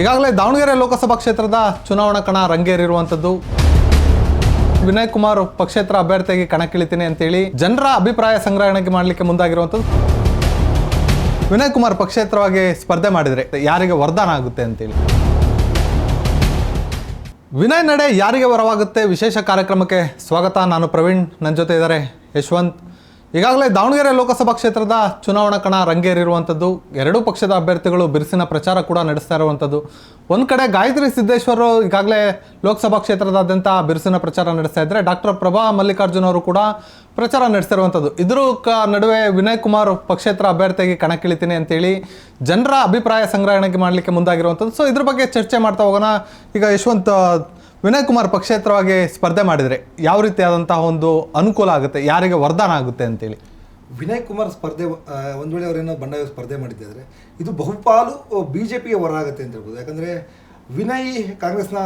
ಈಗಾಗಲೇ ದಾವಣಗೆರೆ ಲೋಕಸಭಾ ಕ್ಷೇತ್ರದ ಚುನಾವಣಾ ಕಣ ರಂಗೇರಿರುವಂಥದ್ದು. ವಿನಯ್ ಕುಮಾರ್ ಪಕ್ಷೇತರ ಅಭ್ಯರ್ಥಿಯಾಗಿ ಕಣಕ್ಕಿಳಿತೀನಿ ಅಂತೇಳಿ ಜನರ ಅಭಿಪ್ರಾಯ ಸಂಗ್ರಹಣೆಗೆ ಮಾಡಲಿಕ್ಕೆ ಮುಂದಾಗಿರುವಂಥದ್ದು. ವಿನಯ್ ಕುಮಾರ್ ಪಕ್ಷೇತರವಾಗಿ ಸ್ಪರ್ಧೆ ಮಾಡಿದರೆ ಯಾರಿಗೆ ವರದಾನ ಆಗುತ್ತೆ ಅಂತೇಳಿ. ವಿನಯ್ ನಡೆ ಯಾರಿಗೆ ವರವಾಗುತ್ತೆ ವಿಶೇಷ ಕಾರ್ಯಕ್ರಮಕ್ಕೆ ಸ್ವಾಗತ. ನಾನು ಪ್ರವೀಣ್ ನನ್ನ ಜೊತೆ ಇದ್ದಾರೆ ಯಶವಂತ್. ಈಗಾಗಲೇ ದಾವಣಗೆರೆ ಲೋಕಸಭಾ ಕ್ಷೇತ್ರದ ಚುನಾವಣಾ ಕಣ ರಂಗೇರಿರುವಂಥದ್ದು. ಎರಡೂ ಪಕ್ಷದ ಅಭ್ಯರ್ಥಿಗಳು ಬಿರುಸಿನ ಪ್ರಚಾರ ಕೂಡ ನಡೆಸ್ತಾ ಇರುವಂಥದ್ದು. ಒಂದು ಕಡೆ ಗಾಯತ್ರಿ ಸಿದ್ದೇಶ್ವರ್ ಈಗಾಗಲೇ ಲೋಕಸಭಾ ಕ್ಷೇತ್ರದಾದ್ಯಂತ ಬಿರುಸಿನ ಪ್ರಚಾರ ನಡೆಸ್ತಾ ಇದ್ದರೆ ಡಾಕ್ಟರ್ ಪ್ರಭಾ ಮಲ್ಲಿಕಾರ್ಜುನ್ ಅವರು ಕೂಡ ಪ್ರಚಾರ ನಡೆಸ್ತಿರುವಂಥದ್ದು. ಇದ್ರ ಕ ನಡುವೆ ವಿನಯ್ ಕುಮಾರ್ ಪಕ್ಷೇತರ ಅಭ್ಯರ್ಥಿಯಾಗಿ ಕಣಕ್ಕಿಳಿತೀನಿ ಅಂತೇಳಿ ಜನರ ಅಭಿಪ್ರಾಯ ಸಂಗ್ರಹಣೆಗೆ ಮಾಡಲಿಕ್ಕೆ ಮುಂದಾಗಿರುವಂಥದ್ದು. ಸೊ ಇದ್ರ ಬಗ್ಗೆ ಚರ್ಚೆ ಮಾಡ್ತಾ ಹೋಗೋಣ. ಈಗ ಯಶವಂತ್ ವಿನಯ್ ಕುಮಾರ್ ಪಕ್ಷೇತರವಾಗಿ ಸ್ಪರ್ಧೆ ಮಾಡಿದರೆ ಯಾವ ರೀತಿಯಾದಂತಹ ಒಂದು ಅನುಕೂಲ ಆಗುತ್ತೆ? ಯಾರಿಗೆ ವರದಾನ ಆಗುತ್ತೆ ಅಂತೇಳಿ? ವಿನಯ್ ಕುಮಾರ್ ಸ್ಪರ್ಧೆ ಒಂದು ವೇಳೆ ಅವರೇನೋ ಬಂಡಾಯ ಸ್ಪರ್ಧೆ ಮಾಡಿದ್ದಾರೆ ಇದು ಬಹುಪಾಲು ಬಿ ಜೆ ಪಿಗೆ ಹೊರ ಆಗುತ್ತೆ ಅಂತ ಹೇಳ್ಬೋದು. ಯಾಕಂದರೆ ವಿನಯ್ ಕಾಂಗ್ರೆಸ್ನ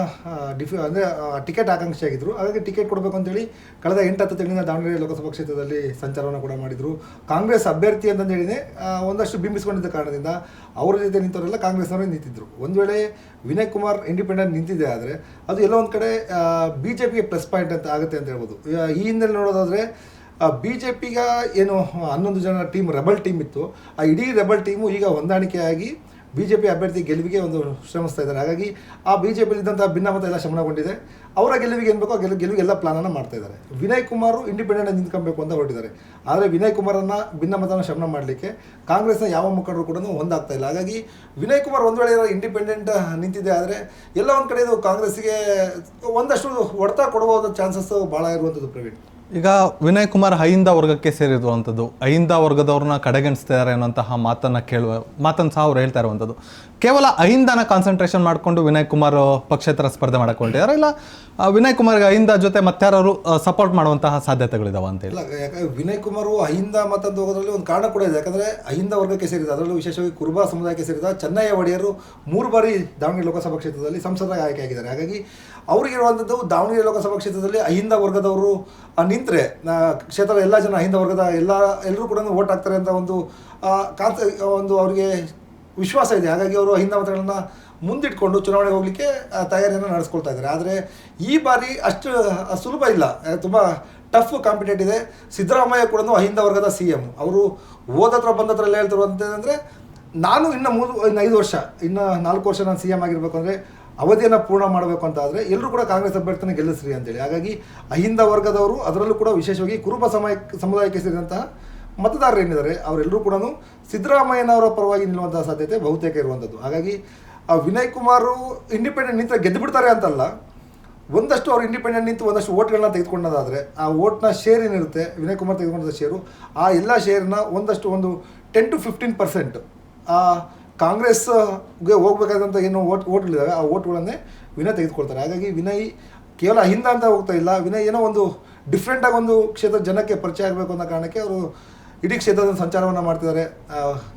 ಡಿಫ್, ಅಂದರೆ ಟಿಕೆಟ್ ಆಕಾಂಕ್ಷಿ ಆಗಿದ್ದರು ಹಾಗಾಗಿ ಟಿಕೆಟ್ ಕೊಡಬೇಕು ಅಂತೇಳಿ ಕಳೆದ ಎಂಟು ಹತ್ತು ತಿಂಗಳಿಂದ ದಾವಣಗೆರೆ ಲೋಕಸಭಾ ಕ್ಷೇತ್ರದಲ್ಲಿ ಸಂಚಾರವನ್ನು ಕೂಡ ಮಾಡಿದರು. ಕಾಂಗ್ರೆಸ್ ಅಭ್ಯರ್ಥಿ ಅಂತಂದೇಳಿನೇ ಹೇಳಿದೆ ಒಂದಷ್ಟು ಬಿಂಬಿಸ್ಕೊಂಡಿದ್ದ ಕಾರಣದಿಂದ ಅವರ ಜೊತೆ ನಿಂತವರೆಲ್ಲ ಕಾಂಗ್ರೆಸ್ನವರೇ ನಿಂತಿದ್ದರು ಒಂದು ವೇಳೆ ವಿನಯ್ ಕುಮಾರ್ ಇಂಡಿಪೆಂಡೆಂಟ್ ನಿಂತಿದೆ ಆದರೆ, ಅದು ಎಲ್ಲೋ ಒಂದು ಕಡೆ ಬಿ ಜೆ ಪಿಗೆ ಪ್ಲಸ್ ಪಾಯಿಂಟ್ ಅಂತ ಆಗುತ್ತೆ ಅಂತ ಹೇಳ್ಬೋದು. ಈ ಹಿನ್ನೆಲೆ ನೋಡೋದಾದರೆ ಬಿ ಜೆ ಪಿಗ ಏನು, ಹನ್ನೊಂದು ಜನ ಟೀಮ್, ರೆಬಲ್ ಟೀಮ್ ಇತ್ತು. ಆ, ಇಡೀ ರೆಬಲ್ ಟೀಮು ಈಗ ಹೊಂದಾಣಿಕೆಯಾಗಿ ಬಿ ಜೆ ಪಿ ಅಭ್ಯರ್ಥಿ ಗೆಲುವಿಗೆ ಒಂದು ಶ್ರಮಿಸ್ತಾ ಇದ್ದಾರೆ. ಹಾಗಾಗಿ ಆ ಬಿ ಜೆ ಪಿಲಿದ್ದಂಥ ಭಿನ್ನಮತ ಎಲ್ಲ ಶಮನಗೊಂಡಿದೆ. ಅವರ ಗೆಲುವಿಗೆ ಏನು ಬೇಕೋ ಗೆಲುವು ಗೆಲುವಿಗೆ ಎಲ್ಲ ಪ್ಲಾನನ್ನು ಮಾಡ್ತಾ ಇದ್ದಾರೆ. ವಿನಯ್ ಕುಮಾರ್ ಇಂಡಿಪೆಂಡೆಂಟ್ ನಿಂತ್ಕೊಬೇಕು ಅಂತ ಹೊರಟಿದ್ದಾರೆ. ಆದರೆ ವಿನಯ್ ಕುಮಾರನ್ನು ಭಿನ್ನಮತನ ಶಮನ ಮಾಡಲಿಕ್ಕೆ ಕಾಂಗ್ರೆಸ್ನ ಯಾವ ಮುಖಂಡರು ಕೂಡ ಒಂದಾಗ್ತಾ ಇಲ್ಲ. ಹಾಗಾಗಿ ವಿನಯ್ ಕುಮಾರ್ ಒಂದು ವೇಳೆ ಇಂಡಿಪೆಂಡೆಂಟ್ ನಿಂತಿದೆ ಆದರೆ ಎಲ್ಲ ಒಂದು ಕಡೆ ಇದು ಒಂದಷ್ಟು ಹೊಡೆತ ಕೊಡುವ ಚಾನ್ಸಸ್ ಭಾಳ ಇರುವಂಥದ್ದು ಪ್ರವೀಣ್. ಈಗ ವಿನಯ್ ಕುಮಾರ್ ಅಹಿಂದ ವರ್ಗಕ್ಕೆ ಸೇರಿರುವಂಥದ್ದು, ಅಹಿಂದ ವರ್ಗದವ್ರನ್ನ ಕಡೆಗಣಿಸ್ತಿದ್ದಾರೆ ಅನ್ನೋಂತಹ ಮಾತನ್ನು ಕೇಳುವ, ಮಾತನ್ನು ಸಹ ಅವ್ರು ಹೇಳ್ತಾ ಇರುವಂಥದ್ದು. ಕೇವಲ ಅಹಿಂದನ ಕಾನ್ಸಂಟ್ರೇಷನ್ ಮಾಡಿಕೊಂಡು ವಿನಯ್ ಕುಮಾರ್ ಪಕ್ಷೇತರ ಸ್ಪರ್ಧೆ ಮಾಡ್ಕೊಂಡಿದ್ದಾರೆ ಇಲ್ಲ ವಿನಯ್ ಕುಮಾರ್ಗೆ ಅಹಿಂದ ಜೊತೆ ಮತ್ತಾರು ಸಪೋರ್ಟ್ ಮಾಡುವಂತಹ ಸಾಧ್ಯತೆಗಳಿದಾವೆ ಅಂತೇಳಿ ಇಲ್ಲ, ಯಾಕಂದ್ರೆ ವಿನಯ್ ಕುಮಾರ್ ಅಹಿಂದ ಮತಂತ ಹೋಗೋದ್ರಲ್ಲಿ ಒಂದು ಕಾರಣ ಕೂಡ ಇದೆ. ಯಾಕಂದ್ರೆ ಅಹಿಂದ ವರ್ಗಕ್ಕೆ ಸೇರಿದ, ಅದರಲ್ಲೂ ವಿಶೇಷವಾಗಿ ಕುರುಬಾ ಸಮುದಾಯಕ್ಕೆ ಸೇರಿದ ಚೆನ್ನಯ್ಯ ಒಡೆಯರು ಮೂರು ಬಾರಿ ದಾವಣಗೆರೆ ಲೋಕಸಭಾ ಕ್ಷೇತ್ರದಲ್ಲಿ ಸಂಸದರಾಗಿ ಆಯ್ಕೆಯಾಗಿದ್ದಾರೆ ಹಾಗಾಗಿ ಅವರಿಗಿರುವಂಥದ್ದು ದಾವಣಗೆರೆ ಲೋಕಸಭಾ ಕ್ಷೇತ್ರದಲ್ಲಿ ಅಹಿಂದ ವರ್ಗದವರು ನಿಂತರೆ ಕ್ಷೇತ್ರದ ಎಲ್ಲ ಜನ ಅಹಿಂದ ವರ್ಗದ ಎಲ್ಲ, ಎಲ್ಲರೂ ಕೂಡ ಓಟ್ ಹಾಕ್ತಾರೆ ಅಂತ ಒಂದು ಕಾಂತ ಒಂದು ಅವರಿಗೆ ವಿಶ್ವಾಸ ಇದೆ. ಹಾಗಾಗಿ ಅವರು ಅಹಿಂದ ಮತಗಳನ್ನು ಮುಂದಿಟ್ಕೊಂಡು ಚುನಾವಣೆಗೆ ಹೋಗಲಿಕ್ಕೆ ತಯಾರಿಯನ್ನು ನಡೆಸ್ಕೊಳ್ತಾ ಇದ್ದಾರೆ. ಆದರೆ ಈ ಬಾರಿ ಅಷ್ಟು ಸುಲಭ ಇಲ್ಲ. ತುಂಬ ಟಫ್ ಕಾಂಪಿಟೇಟ್ ಇದೆ. ಸಿದ್ದರಾಮಯ್ಯ ಕೂಡ ಅಹಿಂದ ವರ್ಗದ ಸಿ ಎಂ ಅವರು ಓದತ್ರ ಬಂದತ್ರ ಎಲ್ಲ ಹೇಳ್ತಿರುವಂತಂದರೆ ನಾನು ಇನ್ನು ಮೂರು, ಇನ್ನು ಐದು ವರ್ಷ, ಇನ್ನು ನಾಲ್ಕು ವರ್ಷ ನಾನು ಸಿ ಎಂ ಆಗಿರ್ಬೇಕಂದ್ರೆ ಅಂದರೆ ಅವಧಿಯನ್ನು ಪೂರ್ಣ ಮಾಡಬೇಕು ಅಂತ ಆದರೆ ಎಲ್ಲರೂ ಕೂಡ ಕಾಂಗ್ರೆಸ್ ಅಭ್ಯರ್ಥಿನ ಗೆಲ್ಲಿಸ್ರಿ ಅಂತೇಳಿ. ಹಾಗಾಗಿ ಅಹಿಂದ ವರ್ಗದವರು ಅದರಲ್ಲೂ ಕೂಡ ವಿಶೇಷವಾಗಿ ಕುರುಬ ಸಮಯ, ಸಮುದಾಯಕ್ಕೆ ಸೇರಿದಂತಹ ಮತದಾರರು ಏನಿದ್ದಾರೆ, ಅವರೆಲ್ಲರೂ ಕೂಡ ಸಿದ್ದರಾಮಯ್ಯನವರ ಪರವಾಗಿ ನಿಲ್ಲುವಂತಹ ಸಾಧ್ಯತೆ ಬಹುತೇಕ ಇರುವಂಥದ್ದು ಹಾಗಾಗಿ ಆ ವಿನಯ್ ಕುಮಾರು ಇಂಡಿಪೆಂಡೆಂಟ್ ನಿಂತ ಗೆದ್ದು ಬಿಡ್ತಾರೆ ಅಂತಲ್ಲ, ಒಂದಷ್ಟು ಅವರು ಇಂಡಿಪೆಂಡೆಂಟ್ ನಿಂತು ಒಂದಷ್ಟು ಓಟ್ಗಳನ್ನ ತೆಗೆದುಕೊಂಡೋದಾದರೆ ಆ ಓಟ್ನ ಶೇರ್ ಏನಿರುತ್ತೆ, ವಿನಯ್ ಕುಮಾರ್ ತೆಗೆದುಕೊಂಡ ಶೇರು ಆ ಎಲ್ಲ ಶೇರ್ನ ಒಂದಷ್ಟು ಒಂದು ಟೆನ್ ಟು ಫಿಫ್ಟೀನ್ ಪರ್ಸೆಂಟ್ ಆ ಕಾಂಗ್ರೆಸ್ಗೆ ಹೋಗ್ಬೇಕಾದಂಥ ಏನು ಓಟ್ ಓಟ್ಗಳಿದ್ದಾವೆ ಆ ಓಟ್ಗಳನ್ನೇ ವಿನಯ್ ತೆಗೆದುಕೊಳ್ತಾರೆ. ಹಾಗಾಗಿ ವಿನಯ್ ಕೇವಲ ಹಿಂದ ಅಂತ ಹೋಗ್ತಾ ಇಲ್ಲ. ವಿನಯ್ ಏನೋ ಒಂದು ಡಿಫ್ರೆಂಟಾಗಿ ಒಂದು ಕ್ಷೇತ್ರದ ಜನಕ್ಕೆ ಪರಿಚಯ ಆಗಬೇಕು ಅನ್ನೋ ಕಾರಣಕ್ಕೆ ಅವರು ಇಡೀ ಕ್ಷೇತ್ರದ ಸಂಚಾರವನ್ನು ಮಾಡ್ತಿದ್ದಾರೆ.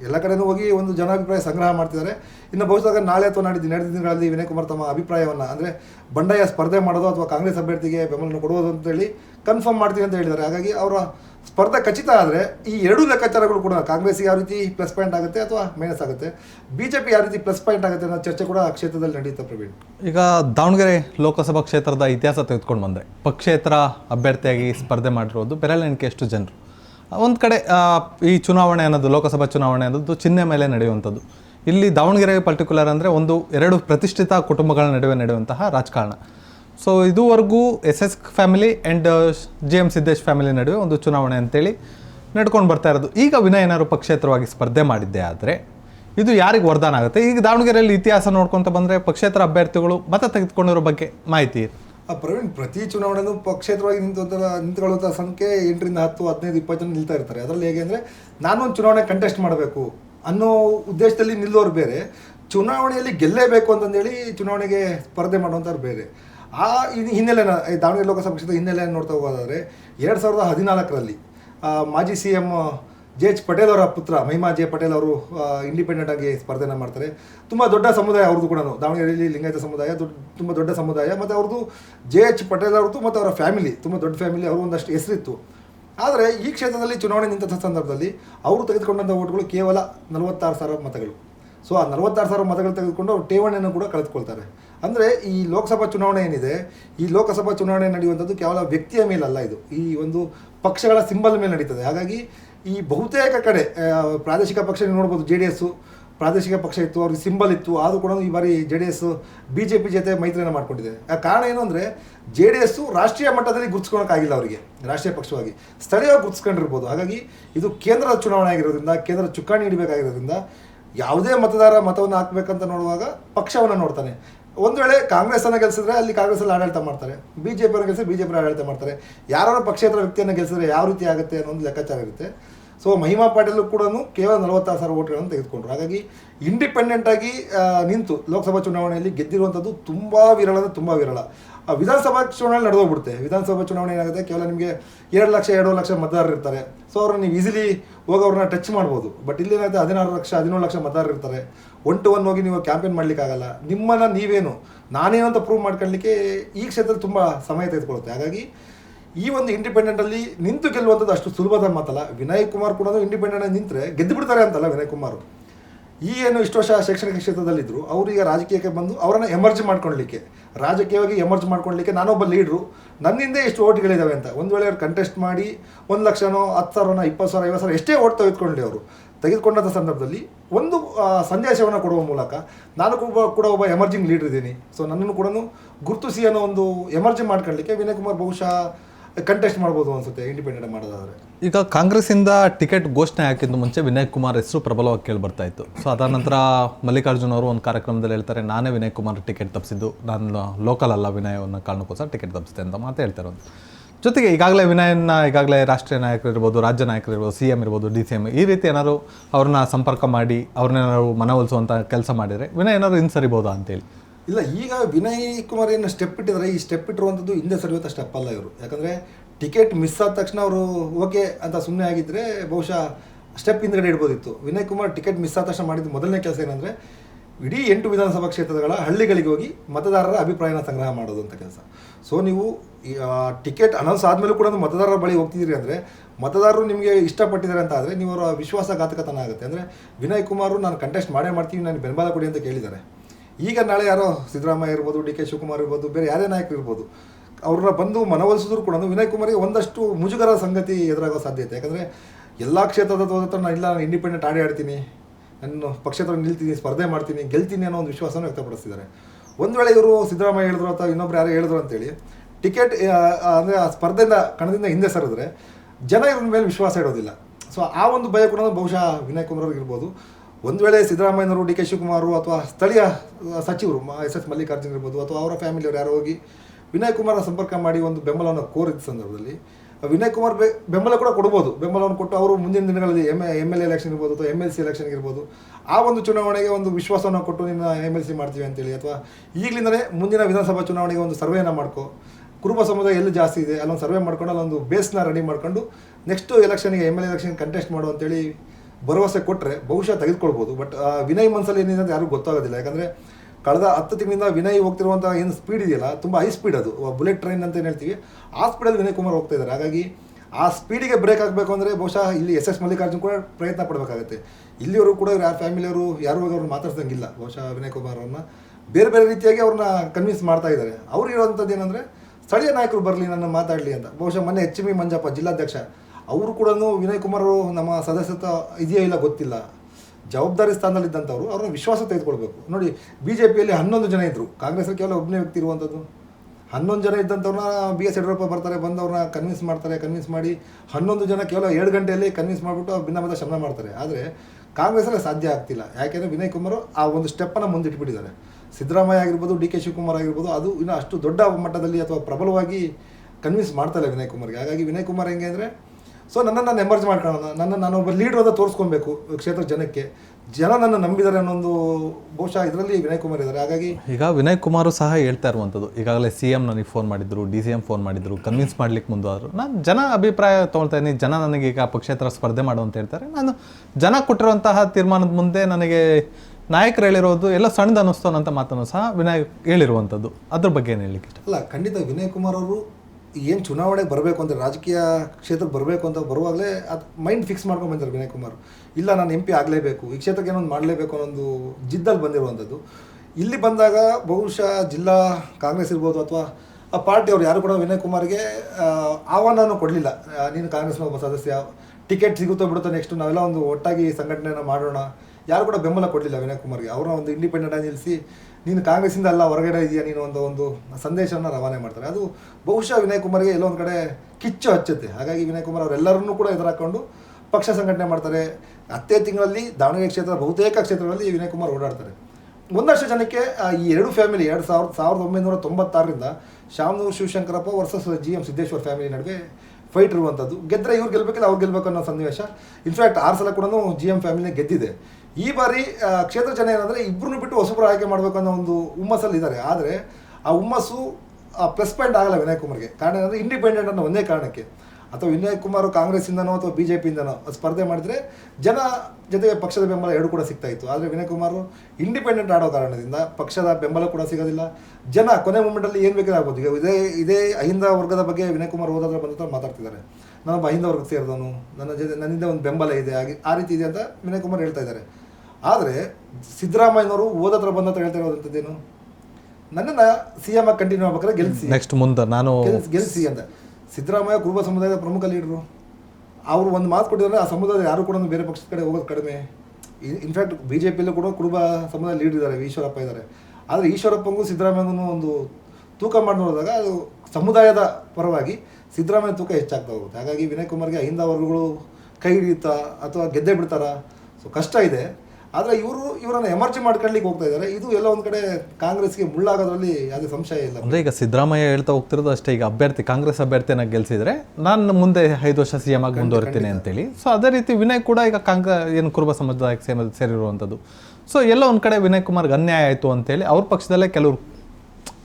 ಎಲ್ಲ ಕಡೆನೂ ಹೋಗಿ ಒಂದು ಜನಾಭಿಪ್ರಾಯ ಸಂಗ್ರಹ ಮಾಡ್ತಿದ್ದಾರೆ. ಇನ್ನು ಬಹುಶಃ ನಾಳೆ ಅಥವಾ ನಾಡಿದ್ದು ಎರಡು ದಿನಗಳಲ್ಲಿ ವಿನಯ್ ಕುಮಾರ್ ತಮ್ಮ ಅಭಿಪ್ರಾಯವನ್ನು, ಅಂದರೆ ಬಂಡಾಯ ಸ್ಪರ್ಧೆ ಮಾಡೋದು ಅಥವಾ ಕಾಂಗ್ರೆಸ್ ಅಭ್ಯರ್ಥಿಗೆ ಬೆಂಬಲವನ್ನು ಕೊಡುವುದು ಅಂತೇಳಿ ಕನ್ಫರ್ಮ್ ಮಾಡ್ತೀವಿ ಅಂತ ಹೇಳಿದ್ದಾರೆ. ಹಾಗಾಗಿ ಅವರ ಸ್ಪರ್ಧೆ ಖಚಿತ ಆದರೆ ಈ ಎರಡು ಲೆಕ್ಕಾಚಾರಗಳು ಕೂಡ ಕಾಂಗ್ರೆಸ್ಗೆ ಯಾವ ರೀತಿ ಪ್ಲಸ್ ಪಾಯಿಂಟ್ ಆಗುತ್ತೆ ಅಥವಾ ಮೈನಸ್ ಆಗುತ್ತೆ ಬಿ ಜೆ ಪಿ ಯಾವ ರೀತಿ ಪ್ಲಸ್ ಪಾಯಿಂಟ್ ಆಗುತ್ತೆ ಅನ್ನೋ ಚರ್ಚೆ ಕೂಡ ಆ ಕ್ಷೇತ್ರದಲ್ಲಿ ನಡೆಯುತ್ತೆ ಪ್ರವೀಣ್. ಈಗ ದಾವಣಗೆರೆ ಲೋಕಸಭಾ ಕ್ಷೇತ್ರದ ಇತಿಹಾಸ ತೆಗೆದುಕೊಂಡು ಬಂದರೆ, ಪಕ್ಷೇತರ ಅಭ್ಯರ್ಥಿಯಾಗಿ ಸ್ಪರ್ಧೆ ಮಾಡಿರೋದು ಬೆರಳೆಣಿಕೆ ಎಷ್ಟು ಜನರು. ಒಂದು ಕಡೆ ಈ ಚುನಾವಣೆ ಅನ್ನೋದು, ಲೋಕಸಭಾ ಚುನಾವಣೆ ಅನ್ನೋದು ಚಿಹ್ನೆ ಮೇಲೆ ನಡೆಯುವಂಥದ್ದು. ಇಲ್ಲಿ ದಾವಣಗೆರೆ ಪರ್ಟಿಕ್ಯುಲರ್ ಅಂದರೆ ಒಂದು, ಎರಡು ಪ್ರತಿಷ್ಠಿತ ಕುಟುಂಬಗಳ ನಡುವೆ ನಡೆಯುವಂತಹ ರಾಜಕಾರಣ. ಸೊ ಇದುವರೆಗೂ S S family and J M Siddesh family ನಡುವೆ ಒಂದು ಚುನಾವಣೆ ಅಂತೇಳಿ ನಡ್ಕೊಂಡು ಬರ್ತಾ ಇರೋದು. ಈಗ ವಿನಯ್ ಏನಾದ್ರು ಪಕ್ಷೇತರವಾಗಿ ಸ್ಪರ್ಧೆ ಮಾಡಿದ್ದೆ ಆದರೆ, ಇದು ಯಾರಿಗೆ ವರದಾನ ಆಗುತ್ತೆ? ಈಗ ದಾವಣಗೆರೆಯಲ್ಲಿ ಇತಿಹಾಸ ನೋಡ್ಕೊತ ಬಂದರೆ ಪಕ್ಷೇತರ ಅಭ್ಯರ್ಥಿಗಳು ಮತ ತೆಗೆದುಕೊಂಡಿರೋ ಬಗ್ಗೆ ಮಾಹಿತಿ ಆ ಪ್ರವೀಣ್ ಪ್ರತಿ ಚುನಾವಣೆಯೂ ಪಕ್ಷೇತರವಾಗಿ ನಿಂತು ನಿಂತ್ಕೊಳ್ಳುವಂಥ ಸಂಖ್ಯೆ ಎಂಟರಿಂದ ಹತ್ತು, ಹದಿನೈದು, ಇಪ್ಪತ್ತು ಜನ ನಿಲ್ತಾ ಇರ್ತಾರೆ. ಅದರಲ್ಲಿ ಹೇಗೆ ಅಂದರೆ, ನಾನೊಂದು ಚುನಾವಣೆ ಕಂಟೆಸ್ಟ್ ಮಾಡಬೇಕು ಅನ್ನೋ ಉದ್ದೇಶದಲ್ಲಿ ನಿಲ್ಲೋರು ಬೇರೆ. ಚುನಾವಣೆಯಲ್ಲಿ ಗೆಲ್ಲೇಬೇಕು ಅಂತಂದೇಳಿ ಚುನಾವಣೆಗೆ ಸ್ಪರ್ಧೆ ಮಾಡುವಂಥವ್ರು ಬೇರೆ. ಆ ಹಿನ್ನೆಲೆ ಹಿನ್ನೆಲೆನ ದಾವಣಗೆರೆ ಲೋಕಸಭಾ ಕ್ಷೇತ್ರದ ಹಿನ್ನೆಲೆಯನ್ನು ನೋಡ್ತಾ ಹೋಗೋದಾದರೆ, ಎರಡು ಸಾವಿರದ ಹದಿನಾಲ್ಕರಲ್ಲಿ ಮಾಜಿ C M J H Patel ಅವರ ಪುತ್ರ ಮಹಿಮಾ ಜೆ ಪಟೇಲ್ ಅವರು ಇಂಡಿಪೆಂಡೆಂಟ್ ಆಗಿ ಸ್ಪರ್ಧೆನ ಮಾಡ್ತಾರೆ. ತುಂಬ ದೊಡ್ಡ ಸಮುದಾಯ ಅವ್ರದ್ದು ಕೂಡ ದಾವಣಗೆರೆಯಲ್ಲಿ ಲಿಂಗಾಯತ ಸಮುದಾಯ, ದೊಡ್ಡ, ತುಂಬ ದೊಡ್ಡ ಸಮುದಾಯ. ಮತ್ತು ಅವ್ರದ್ದು ಜೆ ಎಚ್ ಪಟೇಲ್ ಅವ್ರದ್ದು ಮತ್ತು ಅವರ ಫ್ಯಾಮಿಲಿ ತುಂಬ ದೊಡ್ಡ ಫ್ಯಾಮಿಲಿ ಅವರು ಒಂದಷ್ಟು ಹೆಸರಿತ್ತು. ಆದರೆ ಈ ಕ್ಷೇತ್ರದಲ್ಲಿ ಚುನಾವಣೆ ನಿಂತ ಸಂದರ್ಭದಲ್ಲಿ ಅವರು ತೆಗೆದುಕೊಂಡಂಥ ಓಟ್ಗಳು ಕೇವಲ ನಲವತ್ತಾರು ಸಾವಿರ ಮತಗಳು. ಸೊ ಆ ನಲವತ್ತಾರು ಸಾವಿರ ಮತಗಳು ತೆಗೆದುಕೊಂಡು ಅವ್ರು ಠೇವಣಿಯನ್ನು ಕೂಡ ಕಳೆದುಕೊಳ್ತಾರೆ. ಅಂದರೆ ಈ ಲೋಕಸಭಾ ಚುನಾವಣೆ ಏನಿದೆ, ಈ ಲೋಕಸಭಾ ಚುನಾವಣೆ ನಡೆಯುವಂಥದ್ದು ಕೇವಲ ವ್ಯಕ್ತಿಯ ಮೇಲಲ್ಲ ಇದು. ಈ ಒಂದು ಪಕ್ಷಗಳ ಸಿಂಬಲ್ ಮೇಲೆ ನಡೀತದೆ. ಹಾಗಾಗಿ ಈ ಬಹುತೇಕ ಕಡೆ ಪ್ರಾದೇಶಿಕ ಪಕ್ಷ ನೋಡ್ಬೋದು ಜೆ ಡಿ ಎಸ್ಸು ಪ್ರಾದೇಶಿಕ ಪಕ್ಷ ಇತ್ತು, ಅವ್ರಿಗೆ ಸಿಂಬಲ್ ಇತ್ತು, ಆದರೂ ಕೂಡ ಈ ಬಾರಿ J D S B J P ಜೊತೆ ಮೈತ್ರಿಯನ್ನು ಮಾಡಿಕೊಂಡಿದೆ. ಆ, ಕಾರಣ ಏನು ಅಂದರೆ ಜೆ ಡಿ ಎಸ್ಸು ರಾಷ್ಟ್ರೀಯ ಮಟ್ಟದಲ್ಲಿ ಗುರುತಿಸ್ಕೊಳಕ್ಕಾಗಿಲ್ಲ ಅವರಿಗೆ, ರಾಷ್ಟ್ರೀಯ ಪಕ್ಷವಾಗಿ. ಸ್ಥಳೀಯವಾಗಿ ಗುರುತಿಸ್ಕೊಂಡಿರ್ಬೋದು. ಹಾಗಾಗಿ ಇದು ಕೇಂದ್ರದ ಚುನಾವಣೆ ಆಗಿರೋದ್ರಿಂದ ಕೇಂದ್ರ ಚುಕ್ಕಾಣಿ ಇಡಬೇಕಾಗಿರೋದ್ರಿಂದ ಯಾವುದೇ ಮತದಾರ ಮತವನ್ನು ಹಾಕಬೇಕಂತ ನೋಡುವಾಗ ಪಕ್ಷವನ್ನು ನೋಡ್ತಾನೆ. ಒಂದು ವೇಳೆ ಕಾಂಗ್ರೆಸ್ಸನ್ನು ಗೆಲ್ಸಿದ್ರೆ ಅಲ್ಲಿ ಕಾಂಗ್ರೆಸ್ಸಲ್ಲಿ ಆಡಳಿತ ಮಾಡ್ತಾರೆ. ಬಿ ಜೆ ಪಿಯನ್ನು ಗೆಲ್ಸಿದ್ರೆ ಬಿ ಜೆ ಪಿ ಆಡಳಿತ ಮಾಡ್ತಾರೆ. ಯಾರು ಪಕ್ಷೇತರ ವ್ಯಕ್ತಿಯನ್ನು ಗೆಲ್ಸಿದ್ರೆ ಯಾವ ರೀತಿ ಆಗುತ್ತೆ ಅನ್ನೋ ಒಂದು ಲೆಕ್ಕಾಚಾರ ಇರುತ್ತೆ. ಸೊ ಮಹಿಮಾ ಪಾಟೀಲ್ ಕೂಡ ಕೇವಲ ನಲವತ್ತಾರು ಸಾವಿರ ಓಟ್ಗಳನ್ನು ತೆಗೆದುಕೊಂಡ್ರು. ಹಾಗಾಗಿ ಇಂಡಿಪೆಂಡೆಂಟ್ ಆಗಿ ನಿಂತು ಲೋಕಸಭಾ ಚುನಾವಣೆಯಲ್ಲಿ ಗೆದ್ದಿರುವಂಥದ್ದು ತುಂಬ ವಿರಳ ಅಂದರೆ ತುಂಬ ವಿರಳ. ಆ ವಿಧಾನಸಭಾ ಚುನಾವಣೆ ನಡೆದೋಗ್ಬಿಡುತ್ತೆ. ವಿಧಾನಸಭಾ ಚುನಾವಣೆ ಏನಾಗುತ್ತೆ? ಕೇವಲ ನಿಮಗೆ ಎರಡು ಲಕ್ಷ ಎರಡು ಲಕ್ಷ ಮತದಾರರು ಇರ್ತಾರೆ. ಸೊ ಅವ್ರನ್ನ ನೀವು ಈಸಿಲಿ ಹೋಗಿ ಅವ್ರನ್ನ ಟಚ್ ಮಾಡ್ಬೋದು. ಬಟ್ ಇಲ್ಲಿ ಏನಾಗುತ್ತೆ? ಹದಿನಾರು ಲಕ್ಷ, ಹದಿನೇಳು ಲಕ್ಷ ಮತದಾರರು ಇರ್ತಾರೆ. ಒನ್ ಟು ಒನ್ ಹೋಗಿ ನೀವು ಕ್ಯಾಂಪೇನ್ ಮಾಡ್ಲಿಕ್ಕಾಗಲ್ಲ ನಿಮ್ಮನ್ನ ನೀವೇನು? ನಾನೇನು ಅಂತ ಪ್ರೂವ್ ಮಾಡ್ಕೊಳ್ಳಿಕ್ಕೆ ಈ ಕ್ಷೇತ್ರದಲ್ಲಿ ತುಂಬ ಸಮಯ ತೆಗೆದುಕೊಳ್ಳುತ್ತೆ. ಹಾಗಾಗಿ ಈ ಒಂದು ಇಂಡಿಪೆಂಡೆಂಟ್ ಅಲ್ಲಿ ನಿಂತು ಗೆಲ್ಲುವಂಥದ್ದು ಅಷ್ಟು ಸುಲಭದ ಮಾತಲ್ಲ. ವಿನಯ್ ಕುಮಾರ್ ಕೂಡ ಇಂಡಿಪೆಂಡೆಂಟ್ ನಿಂತರೆ ಗೆದ್ದು ಬಿಡ್ತಾರೆ ಅಂತಲ್ಲ ವಿನಯ್ ಕುಮಾರ್ ಈ ಏನು ಇಷ್ಟು ವರ್ಷ ಶೈಕ್ಷಣಿಕ ಕ್ಷೇತ್ರದಲ್ಲಿದ್ದರು ಅವರು ಈಗ ರಾಜಕೀಯಕ್ಕೆ ಬಂದು ಅವರನ್ನು ಎಮರ್ಜ್ ಮಾಡ್ಕೊಳ್ಳಿಕ್ಕೆ. ರಾಜಕೀಯವಾಗಿ ಎಮರ್ಜ್ ಮಾಡ್ಕೊಳ್ಲಿಕ್ಕೆ ನಾನೊಬ್ಬ ಲೀಡ್ರು ನನ್ನಿಂದ ಎಷ್ಟು ಓಟ್ಗಳಿದ್ದಾವೆ ಅಂತ. ಒಂದು ವೇಳೆ ಅವ್ರು ಕಂಟೆಸ್ಟ್ ಮಾಡಿ ಒಂದು ಲಕ್ಷನೋ, ಹತ್ತು ಸಾವಿರನೋ, ಇಪ್ಪತ್ತು ಸಾವಿರ, ಐವತ್ತು ಸಾವಿರ ಎಷ್ಟೇ ಓಟ್ ತೆಗೆದುಕೊಂಡ್ಲಿ ಅವರು. ತೆಗೆದುಕೊಂಡಂಥ ಸಂದರ್ಭದಲ್ಲಿ ಒಂದು ಸಂದೇಶವನ್ನು ಕೊಡುವ ಮೂಲಕ ನಾನು ಕೂಡ ಕೂಡ ಒಬ್ಬ ಎಮರ್ಜಿಂಗ್ ಲೀಡ್ರ್ ಇದ್ದೀನಿ. ಸೊ ನನ್ನನ್ನು ಕೂಡ ಗುರುತಿಸಿ ಅನ್ನೋ ಒಂದು ಎಮರ್ಜ್ ಮಾಡ್ಕೊಳ್ಳಿಕ್ಕೆ ವಿನಯ್ ಕುಮಾರ್ ಬಹುಶಃ ಕಂಟೆಸ್ಟ್ ಮಾಡ್ಬೋದು ಅನ್ಸುತ್ತೆ ಇಂಡಿಪೆಂಡೆಂಟ್ ಮಾಡೋದಾದ್ರೆ. ಈಗ ಕಾಂಗ್ರೆಸ್ಸಿಂದ ಟಿಕೆಟ್ ಘೋಷಣೆ ಹಾಕಿದ್ದು ಮುಂಚೆ ವಿನಯ್ ಕುಮಾರ್ ಹೆಸರು ಪ್ರಬಲವಾಗಿ ಕೇಳಿ ಬರ್ತಾ ಇತ್ತು. ಸೊ ಅದಾದ ನಂತರ ಮಲ್ಲಿಕಾರ್ಜುನ್ ಅವರು ಒಂದು ಕಾರ್ಯಕ್ರಮದಲ್ಲಿ ಹೇಳ್ತಾರೆ, ನಾನೇ ವಿನಯ್ ಕುಮಾರ್ ಟಿಕೆಟ್ ತಪ್ಪಿಸಿದ್ದು ನಾನು ಲೋಕಲ್ ಅಲ್ಲ ವಿನಯ್ ಅನ್ನೋ ಕಾರಣಕ್ಕೋಸ್ಕರ ಟಿಕೆಟ್ ತಪ್ಪಿಸಿದೆ ಅಂತ ಮಾತು ಹೇಳ್ತಾರೆ ಒಂದು ಜೊತೆಗೆ ಈಗಾಗಲೇ ವಿನಯನ್ನ, ಈಗಾಗಲೇ ರಾಷ್ಟ್ರೀಯ ನಾಯಕರು ಇರ್ಬೋದು, ರಾಜ್ಯ ನಾಯಕರು ಇರ್ಬೋದು ಸಿ ಎಂ ಇರ್ಬೋದು ಡಿ ಸಿ ಎಂ ಈ ರೀತಿ ಏನಾದ್ರು ಅವ್ರನ್ನ ಸಂಪರ್ಕ ಮಾಡಿ, ಅವ್ರನ್ನೇನಾದ್ರು ಮನವೊಲಿಸುವಂಥ ಕೆಲಸ ಮಾಡಿದರೆ ವಿನಯ್ ಏನಾದ್ರು ಹಿಂಸರಿಬೋದಾ ಅಂತೇಳಿ. ಇಲ್ಲ, ಈಗ ವಿನಯ್ ಕುಮಾರ್ ಏನು ಸ್ಟೆಪ್ ಇಟ್ಟಿದ್ದಾರೆ ಈ ಸ್ಟೆಪ್ ಇಟ್ಟಿರುವಂಥದ್ದು ಹಿಂದೆ ಸರಿಯುವಂಥ ಸ್ಟೆಪ್ ಅಲ್ಲ ಇವರು. ಯಾಕಂದರೆ ಟಿಕೆಟ್ ಮಿಸ್ ಆದ ತಕ್ಷಣ ಅವರು ಓಕೆ ಅಂತ ಸುಮ್ಮನೆ ಆಗಿದ್ದರೆ ಬಹುಶಃ ಸ್ಟೆಪ್ ಹಿಂದ್ಗಡೆ ಇಡ್ಬೋದಿತ್ತು. ವಿನಯ್ ಕುಮಾರ್ ಟಿಕೆಟ್ ಮಿಸ್ ಆದ ತಕ್ಷಣ ಮಾಡಿದ ಮೊದಲನೇ ಕೆಲಸ ಏನಂದರೆ ಇಡೀ ಎಂಟು ವಿಧಾನಸಭಾ ಕ್ಷೇತ್ರಗಳ ಹಳ್ಳಿಗಳಿಗೆ ಹೋಗಿ ಮತದಾರರ ಅಭಿಪ್ರಾಯನ ಸಂಗ್ರಹ ಮಾಡೋದು ಅಂತ ಕೆಲಸ. ಸೊ ನೀವು ಟಿಕೆಟ್ ಅನೌನ್ಸ್ ಆದಮೇಲೂ ಕೂಡ ಮತದಾರರ ಬಳಿ ಹೋಗ್ತಿದ್ದೀರಿ ಅಂದರೆ ಮತದಾರರು ನಿಮಗೆ ಇಷ್ಟಪಟ್ಟಿದ್ದಾರೆ ಅಂತ ಆದರೆ ನೀವು ಅವರ ವಿಶ್ವಾಸಘಾತಕತನ ಆಗುತ್ತೆ. ಅಂದರೆ ವಿನಯ್ ಕುಮಾರು ನಾನು ಕಂಟೆಸ್ಟ್ ಮಾಡೇ ಮಾಡ್ತೀನಿ ನನಗೆ ಬೆಂಬಲ ಕೊಡಿ ಅಂತ ಕೇಳಿದ್ದಾರೆ. ಈಗ ನಾಳೆ ಯಾರೋ ಸಿದ್ದರಾಮಯ್ಯ ಇರ್ಬೋದು, ಡಿ ಕೆ ಶಿವಕುಮಾರ್ ಇರ್ಬೋದು, ಬೇರೆ ಯಾರೇ ನಾಯಕರು ಇರ್ಬೋದು, ಅವ್ರನ್ನ ಬಂದು ಮನವೊಲಿಸಿದ್ರು ಕೂಡ ವಿನಯ್ ಕುಮಾರಿಗೆ ಒಂದಷ್ಟು ಮುಜುಗರ ಸಂಗತಿ ಎದುರಾಗೋ ಸಾಧ್ಯತೆ. ಯಾಕಂದರೆ ಎಲ್ಲ ಕ್ಷೇತ್ರದ ಹೋದ ನಾನು ಇಲ್ಲ, ನಾನು ಇಂಡಿಪೆಂಡೆಂಟ್ ಆಡಿ ಆಡ್ತೀನಿ, ನಾನು ಪಕ್ಷೇತರ ನಿಲ್ತೀನಿ, ಸ್ಪರ್ಧೆ ಮಾಡ್ತೀನಿ, ಗೆಲ್ತೀನಿ ಅನ್ನೋ ಒಂದು ವಿಶ್ವಾಸವನ್ನು ವ್ಯಕ್ತಪಡಿಸ್ತಿದ್ದಾರೆ. ಒಂದು ವೇಳೆ ಇವರು ಸಿದ್ದರಾಮಯ್ಯ ಹೇಳಿದ್ರು ಅಥವಾ ಇನ್ನೊಬ್ರು ಯಾರು ಹೇಳಿದ್ರು ಅಂತೇಳಿ, ಟಿಕೆಟ್ ಅಂದರೆ ಆ ಸ್ಪರ್ಧೆಯಿಂದ, ಕಣದಿಂದ ಹಿಂದೆ ಸರಿದ್ರೆ ಜನ ಇವ್ರ ಮೇಲೆ ವಿಶ್ವಾಸ ಇಡೋದಿಲ್ಲ. ಸೊ ಆ ಒಂದು ಭಯ ಕೂಡ ಬಹುಶಃ ವಿನಯ್ ಕುಮಾರ್ ಇರ್ಬೋದು. ಒಂದು ವೇಳೆ ಸಿದ್ದರಾಮಯ್ಯನವರು ಡಿ ಕೆ ಶಿವಕುಮಾರ್ ಅಥವಾ ಸ್ಥಳೀಯ ಸಚಿವರು ಎಸ್ ಎಸ್ ಮಲ್ಲಿಕಾರ್ಜುನ್ ಇರ್ಬೋದು ಅಥವಾ ಅವರ ಫ್ಯಾಮಿಲಿಯವರು ಯಾರೋ ಹೋಗಿ ವಿನಯ್ ಕುಮಾರ್ ಸಂಪರ್ಕ ಮಾಡಿ ಒಂದು ಬೆಂಬಲವನ್ನು ಕೋರಿದ ಸಂದರ್ಭದಲ್ಲಿ ವಿನಯ್ ಕುಮಾರ್ ಬೆಂಬಲ ಕೂಡ ಕೊಡ್ಬೋದು. ಬೆಂಬಲವನ್ನು ಕೊಟ್ಟು ಅವರು ಮುಂದಿನ ದಿನಗಳಲ್ಲಿ ಎಂ ಎಂ ಎಲ್ ಎಲೆಕ್ಷನ್ ಇರ್ಬೋದು ಅಥವಾ ಎಂ ಎಲ್ ಸಿ ಎಲೆಕ್ಷನ್ ಇರ್ಬೋದು. ಆ ಒಂದು ಚುನಾವಣೆಗೆ ಒಂದು ವಿಶ್ವಾಸವನ್ನು ಕೊಟ್ಟು ನಿನ್ನ ಎಂ ಎಲ್ ಸಿ ಮಾಡ್ತೀವಿ ಅಂತೇಳಿ ಅಥವಾ ಈಗಲಿಂದಲೇ ಮುಂದಿನ ವಿಧಾನಸಭಾ ಚುನಾವಣೆಗೆ ಒಂದು ಸರ್ವೆಯನ್ನು ಮಾಡ್ಕೋ. ಕುರುಬ ಸಮುದಾಯ ಎಲ್ಲಿ ಜಾಸ್ತಿ ಇದೆ ಅಲ್ಲೊಂದು ಸರ್ವೆ ಮಾಡ್ಕೊಂಡು ಅಲ್ಲೊಂದು ಬೇಸ್ನ ರೆಡಿ ಮಾಡ್ಕೊಂಡು ನೆಕ್ಸ್ಟ್ ಎಲೆಕ್ಷನ್ಗೆ ಎಂ ಎಲ್ ಎಲೆಕ್ಷನ್ ಕಂಟೆಸ್ಟ್ ಮಾಡು ಅಂತೇಳಿ ಭರವಸೆ ಕೊಟ್ಟರೆ ಬಹುಶಃ ತೆಗೆದುಕೊಳ್ಬೋದು. ಬಟ್ ವಿನಯ್ ಮನಸ್ಸಲ್ಲಿ ಏನಿದೆ ಅಂತ ಯಾರಿಗೂ ಗೊತ್ತಾಗೋದಿಲ್ಲ. ಯಾಕಂದರೆ ಕಳೆದ ಹತ್ತು ತಿಂಗಳಿಂದ ವಿನಯ್ ಹೋಗ್ತಿರುವಂಥ ಏನು ಸ್ಪೀಡ್ ಇದೆಯಲ್ಲ, ತುಂಬ ಹೈ ಸ್ಪೀಡ್ ಅದು. ಬುಲೆಟ್ ಟ್ರೈನ್ ಅಂತ ಏನು ಹೇಳ್ತೀವಿ, ಆ ಸ್ಪೀಡಲ್ಲಿ ವಿನಯ್ ಕುಮಾರ್ ಹೋಗ್ತಾ ಇದ್ದಾರೆ. ಹಾಗಾಗಿ ಆ ಸ್ಪೀಡಿಗೆ ಬ್ರೇಕ್ ಆಗಬೇಕು ಅಂದರೆ ಬಹುಶಃ ಇಲ್ಲಿ ಎಸ್ ಎಸ್ ಮಲ್ಲಿಕಾರ್ಜುನ್ ಕೂಡ ಪ್ರಯತ್ನ ಪಡಬೇಕಾಗುತ್ತೆ. ಇಲ್ಲಿವರು ಕೂಡ ಯಾರ ಫ್ಯಾಮಿಲಿಯವರು ಯಾರು ಅವ್ರನ್ನ ಮಾತಾಡ್ಸಂಗಿಲ್ಲ ಬಹುಶಃ ವಿನಯ್ ಕುಮಾರ್ ಅವ್ರನ್ನ ಬೇರೆ ಬೇರೆ ರೀತಿಯಾಗಿ ಅವ್ರನ್ನ ಕನ್ವಿನ್ಸ್ ಮಾಡ್ತಾ ಇದ್ದಾರೆ. ಅವ್ರು ಇರೋವಂಥದ್ದು ಏನಂದರೆ, ಸ್ಥಳೀಯ ನಾಯಕರು ಬರಲಿ ನನ್ನ ಮಾತಾಡಲಿ ಅಂತ. ಬಹುಶಃ ಮೊನ್ನೆ ಎಚ್ ಬಿ ಇ ಮಂಜಪ್ಪ, ಜಿಲ್ಲಾಧ್ಯಕ್ಷ ಅವರು ಕೂಡ ವಿನಯ್ ಕುಮಾರ್ ಅವರು ನಮ್ಮ ಸದಸ್ಯತ್ವ ಇದೆಯೋ ಇಲ್ಲ ಗೊತ್ತಿಲ್ಲ. ಜವಾಬ್ದಾರಿ ಸ್ಥಾನದಲ್ಲಿದ್ದಂಥವ್ರು ಅವ್ರನ್ನ ವಿಶ್ವಾಸ ತೆಗೆದುಕೊಳ್ಬೇಕು. ನೋಡಿ ಬಿ ಜೆ ಪಿಯಲ್ಲಿ ಹನ್ನೊಂದು ಜನ ಇದ್ದರು ಕಾಂಗ್ರೆಸ್ಸಲ್ಲಿ ಕೇವಲ ಒಬ್ಬನೇ ವ್ಯಕ್ತಿ ಇರುವಂಥದ್ದು. ಹನ್ನೊಂದು ಜನ ಇದ್ದಂಥವ್ರನ್ನ ಬಿ ಎಸ್ ಯಡಿಯೂರಪ್ಪ ಬರ್ತಾರೆ ಬಂದು ಅವ್ರನ್ನ ಕನ್ವಿನ್ಸ್ ಮಾಡ್ತಾರೆ ಕನ್ವಿನ್ಸ್ ಮಾಡಿ ಹನ್ನೊಂದು ಜನ ಕೇವಲ ಎರಡು ಗಂಟೆಯಲ್ಲಿ ಕನ್ವಿನ್ಸ್ ಮಾಡಿಬಿಟ್ಟು ಭಿನ್ನಮತ ಶಮನ ಮಾಡ್ತಾರೆ. ಆದರೆ ಕಾಂಗ್ರೆಸ್ಸಲ್ಲಿ ಸಾಧ್ಯ ಆಗ್ತಿಲ್ಲ. ಯಾಕೆಂದರೆ ವಿನಯ್ ಕುಮಾರ್ ಆ ಒಂದು ಸ್ಟೆಪ್ಪನ್ನು ಮುಂದಿಟ್ಬಿಟ್ಟಿದ್ದಾರೆ. ಸಿದ್ದರಾಮಯ್ಯ ಆಗಿರ್ಬೋದು, ಡಿ ಕೆ ಶಿವಕುಮಾರ್ ಆಗಿರ್ಬೋದು, ಅದು ಇನ್ನೂ ಅಷ್ಟು ದೊಡ್ಡ ಮಟ್ಟದಲ್ಲಿ ಅಥವಾ ಪ್ರಬಲವಾಗಿ ಕನ್ವಿನ್ಸ್ ಮಾಡ್ತಾರೆ ವಿನಯ್ ಕುಮಾರ್ಗೆ. ಹಾಗಾಗಿ ವಿನಯ್ ಕುಮಾರ್ ಹೆಂಗೆ ಅಂದರೆ ಸೊ ನನ್ನನ್ನು ನಾನು ಎಮರ್ಜ್ ಮಾಡ್ಕೊಳ್ಳೋಣ. ನನ್ನ ನಾನು ಒಬ್ಬ ಲೀಡರ್ ಅಂತ ತೋರಿಸ್ಕೊಬೇಕು ಕ್ಷೇತ್ರ ಜನಕ್ಕೆ. ಜನ ನನ್ನ ನಂಬಿದ್ದಾರೆ ಅನ್ನೋ ಒಂದು ಬಹುಶಃ ಇದರಲ್ಲಿ ವಿನಯ್ ಕುಮಾರ್ ಇದ್ದಾರೆ. ಹಾಗಾಗಿ ಈಗ ವಿನಯ್ ಕುಮಾರು ಸಹ ಹೇಳ್ತಾ ಇರುವಂಥದ್ದು. ಈಗಾಗಲೇ ಸಿ ಎಂ ನನಗೆ ಫೋನ್ ಮಾಡಿದ್ರು ಡಿ ಸಿ ಎಂ ಫೋನ್ ಮಾಡಿದ್ರು ಕನ್ವಿನ್ಸ್ ಮಾಡ್ಲಿಕ್ಕೆ ಮುಂದುವಾದ್ರು ನಾನು ಜನ ಅಭಿಪ್ರಾಯ ತೊಗೊಳ್ತಾ ಇದ್ದೀನಿ. ಜನ ನನಗೆ ಈಗ ಪಕ್ಷೇತರ ಸ್ಪರ್ಧೆ ಮಾಡು ಅಂತ ಹೇಳ್ತಾರೆ. ನಾನು ಜನ ಕೊಟ್ಟಿರುವಂತಹ ತೀರ್ಮಾನದ ಮುಂದೆ ನನಗೆ ನಾಯಕರು ಹೇಳಿರೋದು ಎಲ್ಲ ಸಣ್ಣದು ಅನ್ನಿಸ್ತಾನಂತ ಮಾತನ್ನು ಸಹ ವಿನಯ್ ಹೇಳಿರುವಂಥದ್ದು. ಅದ್ರ ಬಗ್ಗೆ ಏನು ಹೇಳಲಿಕ್ಕೆ ಇಷ್ಟ? ಅಲ್ಲ ಖಂಡಿತ ವಿನಯ್ ಕುಮಾರ್ ಅವರು ಏನು ಚುನಾವಣೆಗೆ ಬರಬೇಕು ಅಂತ, ರಾಜಕೀಯ ಕ್ಷೇತ್ರಕ್ಕೆ ಬರಬೇಕು ಅಂತ ಬರುವಾಗಲೇ ಅದು ಮೈಂಡ್ ಫಿಕ್ಸ್ ಮಾಡ್ಕೊಂಡು ವಿನಯ್ ಕುಮಾರ್. ಇಲ್ಲ, ನಾನು ಎಂ ಪಿ ಆಗಲೇಬೇಕು, ಈ ಕ್ಷೇತ್ರಕ್ಕೆ ಏನೊಂದು ಮಾಡಲೇಬೇಕು ಅನ್ನೋದು ಜಿದ್ದಲ್ಲಿ ಬಂದಿರುವಂಥದ್ದು. ಇಲ್ಲಿ ಬಂದಾಗ ಬಹುಶಃ ಜಿಲ್ಲಾ ಕಾಂಗ್ರೆಸ್ ಇರ್ಬೋದು ಅಥವಾ ಆ ಪಾರ್ಟಿಯವರು ಯಾರು ಕೂಡ ವಿನಯ್ ಕುಮಾರ್ಗೆ ಆಹ್ವಾನನೂ ಕೊಡಲಿಲ್ಲ. ನೀನು ಕಾಂಗ್ರೆಸ್ನ ಒಬ್ಬ ಸದಸ್ಯ, ಟಿಕೆಟ್ ಸಿಗುತ್ತೋ ಬಿಡುತ್ತೋ ನೆಕ್ಸ್ಟ್ ನಾವೆಲ್ಲ ಒಂದು ಒಟ್ಟಾಗಿ ಸಂಘಟನೆಯನ್ನು ಮಾಡೋಣ. ಯಾರು ಕೂಡ ಬೆಂಬಲ ಕೊಡಲಿಲ್ಲ ವಿನಯ್ ಕುಮಾರ್ಗೆ. ಅವರ ಒಂದು ಇಂಡಿಪೆಂಡೆಂಟ್ ಆಗಿ ನಿಲ್ಲಿಸಿ ನೀನು ಕಾಂಗ್ರೆಸ್ಸಿಂದ ಅಲ್ಲ, ಹೊರಗಡೆ ಇದೆಯಾ, ನೀನು ಒಂದು ಒಂದು ಸಂದೇಶವನ್ನು ರವಾನೆ ಮಾಡ್ತಾರೆ. ಅದು ಬಹುಶಃ ವಿನಯ್ ಕುಮಾರ್ಗೆ ಎಲ್ಲೋ ಒಂದು ಕಡೆ ಕಿಚ್ಚು ಹಚ್ಚುತ್ತೆ. ಹಾಗಾಗಿ ವಿನಯ್ ಕುಮಾರ್ ಅವರೆಲ್ಲರನ್ನೂ ಕೂಡ ಎದುರಾಕೊಂಡು ಪಕ್ಷ ಸಂಘಟನೆ ಮಾಡ್ತಾರೆ. ಹತ್ತೇ ತಿಂಗಳಲ್ಲಿ ದಾವಣಗೆರೆ ಕ್ಷೇತ್ರ ಬಹುತೇಕ ಕ್ಷೇತ್ರಗಳಲ್ಲಿ ವಿನಯ್ ಕುಮಾರ್ ಓಡಾಡ್ತಾರೆ. ಒಂದಷ್ಟು ಜನಕ್ಕೆ ಈ ಎರಡು ಫ್ಯಾಮಿಲಿ, ಎರಡು ಸಾವಿರದ ಸಾವಿರದ ಒಂಬೈನೂರ ತೊಂಬತ್ತಾರರಿಂದ Shamanur Shivashankarappa versus G M Siddeshwara family ನಡುವೆ ಫೈಟ್ ಇರುವಂಥದ್ದು ಗೆದ್ದರೆ ಇವ್ರು ಗೆಲ್ಲಬೇಕಿಲ್ಲ ಅವ್ರು ಗೆಲ್ಲಬೇಕು ಅನ್ನೋ ಸನ್ನಿವೇಶ. ಇನ್ಫ್ಯಾಕ್ಟ್ ಆರು ಸಲ ಕೂಡ ಜಿ ಎಂ ಫ್ಯಾಮಿಲಿನೇ ಗೆದ್ದಿದೆ. ಈ ಬಾರಿ ಕ್ಷೇತ್ರ ಜನ ಏನಂದರೆ ಇಬ್ಬರನ್ನು ಬಿಟ್ಟು ಹೊಸಬ್ರು ಆಯ್ಕೆ ಮಾಡಬೇಕು ಅನ್ನೋ ಒಂದು ಹುಮ್ಮಸ್ಸಲ್ಲಿ ಇದ್ದಾರೆ. ಆದರೆ, ಆ ಹುಮ್ಮಸ್ಸು ಪ್ಲಸ್ ಪಾಯಿಂಟ್ ಆಗಲ್ಲ ವಿನಯ್ ಕುಮಾರ್ಗೆ. ಕಾರಣ ಏನಂದರೆ ಇಂಡಿಪೆಂಡೆಂಟ್ ಅನ್ನೋ ಒಂದೇ ಕಾರಣಕ್ಕೆ. ಅಥವಾ ವಿನಯ್ ಕುಮಾರ್ ಕಾಂಗ್ರೆಸ್ಸಿಂದನೋ ಅಥವಾ ಬಿ ಜೆ ಪಿಯಿಂದನೋ ಸ್ಪರ್ಧೆ ಮಾಡಿದರೆ ಜನ ಜೊತೆಗೆ ಪಕ್ಷದ ಬೆಂಬಲ ಎರಡು ಕೂಡ ಸಿಗ್ತಾ ಇತ್ತು. ಆದರೆ ವಿನಯ್ ಕುಮಾರ್ ಇಂಡಿಪೆಂಡೆಂಟ್ ಆಡೋ ಕಾರಣದಿಂದ ಪಕ್ಷದ ಬೆಂಬಲ ಕೂಡ ಸಿಗೋದಿಲ್ಲ. ಜನ ಕೊನೆ ಮೂಮೆಂಟಲ್ಲಿ ಏನು ಬೇಕಾಗ್ಬೋದು ಈಗ ಇದೇ ಇದೇ ಅಹಿಂದ ವರ್ಗದ ಬಗ್ಗೆ ವಿನಯ್ ಕುಮಾರ್ ಹೋದಾದ್ರೆ ಬಂದ ಮಾತಾಡ್ತಿದ್ದಾರೆ. ನಾನೊಬ್ಬ ಅಹಿಂದ ವರ್ಗಕ್ಕೆ ಸೇರಿದವನು. ನನ್ನ ಜೊತೆ ನನ್ನಿಂದ ಒಂದು ಬೆಂಬಲ ಇದೆ. ಹಾಗೆ ಆ ರೀತಿ ಇದೆ ಅಂತ ವಿನಯ್ ಕುಮಾರ್ ಹೇಳ್ತಾ ಇದ್ದಾರೆ. ಆದರೆ ಸಿದ್ದರಾಮಯ್ಯನವರು ಓದತ್ರ ಬಂದ ಹತ್ರ ಹೇಳ್ತಾ ಇರೋದಂಥದ್ದೇನು? ನನ್ನನ್ನು ಸಿ ಎಂ ಆಗಿ ಕಂಟಿನ್ಯೂ ಆಗ್ಬೇಕಾದ್ರೆ ಗೆಲ್ಸಿ. ನೆಕ್ಸ್ಟ್ ಮುಂದೆ ನಾನು ಗೆಲ್ಸಿ ಅಂತ. ಸಿದ್ದರಾಮಯ್ಯ ಕುರುಬ ಸಮುದಾಯದ ಪ್ರಮುಖ ಲೀಡರು ಅವರು ಒಂದು ಮಾತು ಕೊಟ್ಟಿದ್ದಾರೆ, ಆ ಸಮುದಾಯದ ಯಾರು ಕೂಡ ಬೇರೆ ಪಕ್ಷದ ಕಡೆ ಹೋಗೋದು ಕಡಿಮೆ. ಇನ್ಫ್ಯಾಕ್ಟ್ ಬಿ ಜೆ ಪಿಯಲ್ಲೂ ಕೂಡ ಕುರುಬ ಸಮುದಾಯ ಲೀಡರ್ ಇದ್ದಾರೆ, ಈಶ್ವರಪ್ಪ ಇದ್ದಾರೆ. ಆದರೆ ಈಶ್ವರಪ್ಪಂಗೂ ಸಿದ್ದರಾಮಯ್ಯಗೂ ಒಂದು ತೂಕ ಮಾಡಿ ನೋಡಿದಾಗ ಅದು ಸಮುದಾಯದ ಪರವಾಗಿ ಸಿದ್ದರಾಮಯ್ಯ ತೂಕ ಹೆಚ್ಚಾಗ್ತಾ ಹೋಗುತ್ತೆ. ಹಾಗಾಗಿ ವಿನಯ್ ಕುಮಾರ್ಗೆ ಅಹಿಂದ ವರ್ಗಗಳು ಕೈ ಹಿಡಿಯುತ್ತಾ ಅಥವಾ ಗೆದ್ದೆ ಬಿಡ್ತಾರಾ? ಸೊ ಕಷ್ಟ ಇದೆ. ಆದರೆ ಇವರು ಇವರನ್ನು ಎಮರ್ಜಿ ಮಾಡ್ಕೊಳ್ಳಿಕ್ಕೆ ಹೋಗ್ತಾ ಇದ್ದಾರೆ. ಇದು ಎಲ್ಲ ಒಂದು ಕಡೆ ಕಾಂಗ್ರೆಸ್ಗೆ ಮುಳ್ಳಾಗೋದ್ರಲ್ಲಿ ಯಾವುದೇ ಸಂಶಯ ಇಲ್ಲ. ಅಂದರೆ ಈಗ ಸಿದ್ದರಾಮಯ್ಯ ಹೇಳ್ತಾ ಹೋಗ್ತಿರೋದು ಅಷ್ಟೇ ಈಗ ಅಭ್ಯರ್ಥಿ ಕಾಂಗ್ರೆಸ್ ಅಭ್ಯರ್ಥಿನ ಗೆಲ್ಸಿದ್ರೆ ನಾನು ಮುಂದೆ ಐದು ವರ್ಷ ಸಿ ಎಂ ಆಗಿ ಮುಂದುವರಿತೀನಿ ಅಂತೇಳಿ. ಸೊ ಅದೇ ರೀತಿ ವಿನಯ್ ಕೂಡ ಈಗ ಕಾಂಗ್ರೆಸ್ ಏನು ಕುರುಬ ಸಮುದಾಯಕ್ಕೆ ಸೇಮ ಸೇರಿರುವಂಥದ್ದು. ಸೊ ಎಲ್ಲ ಒಂದು ಕಡೆ ವಿನಯ್ ಕುಮಾರ್ಗೆ ಅನ್ಯಾಯ ಆಯಿತು ಅಂತೇಳಿ ಅವ್ರ ಪಕ್ಷದಲ್ಲೇ ಕೆಲವರು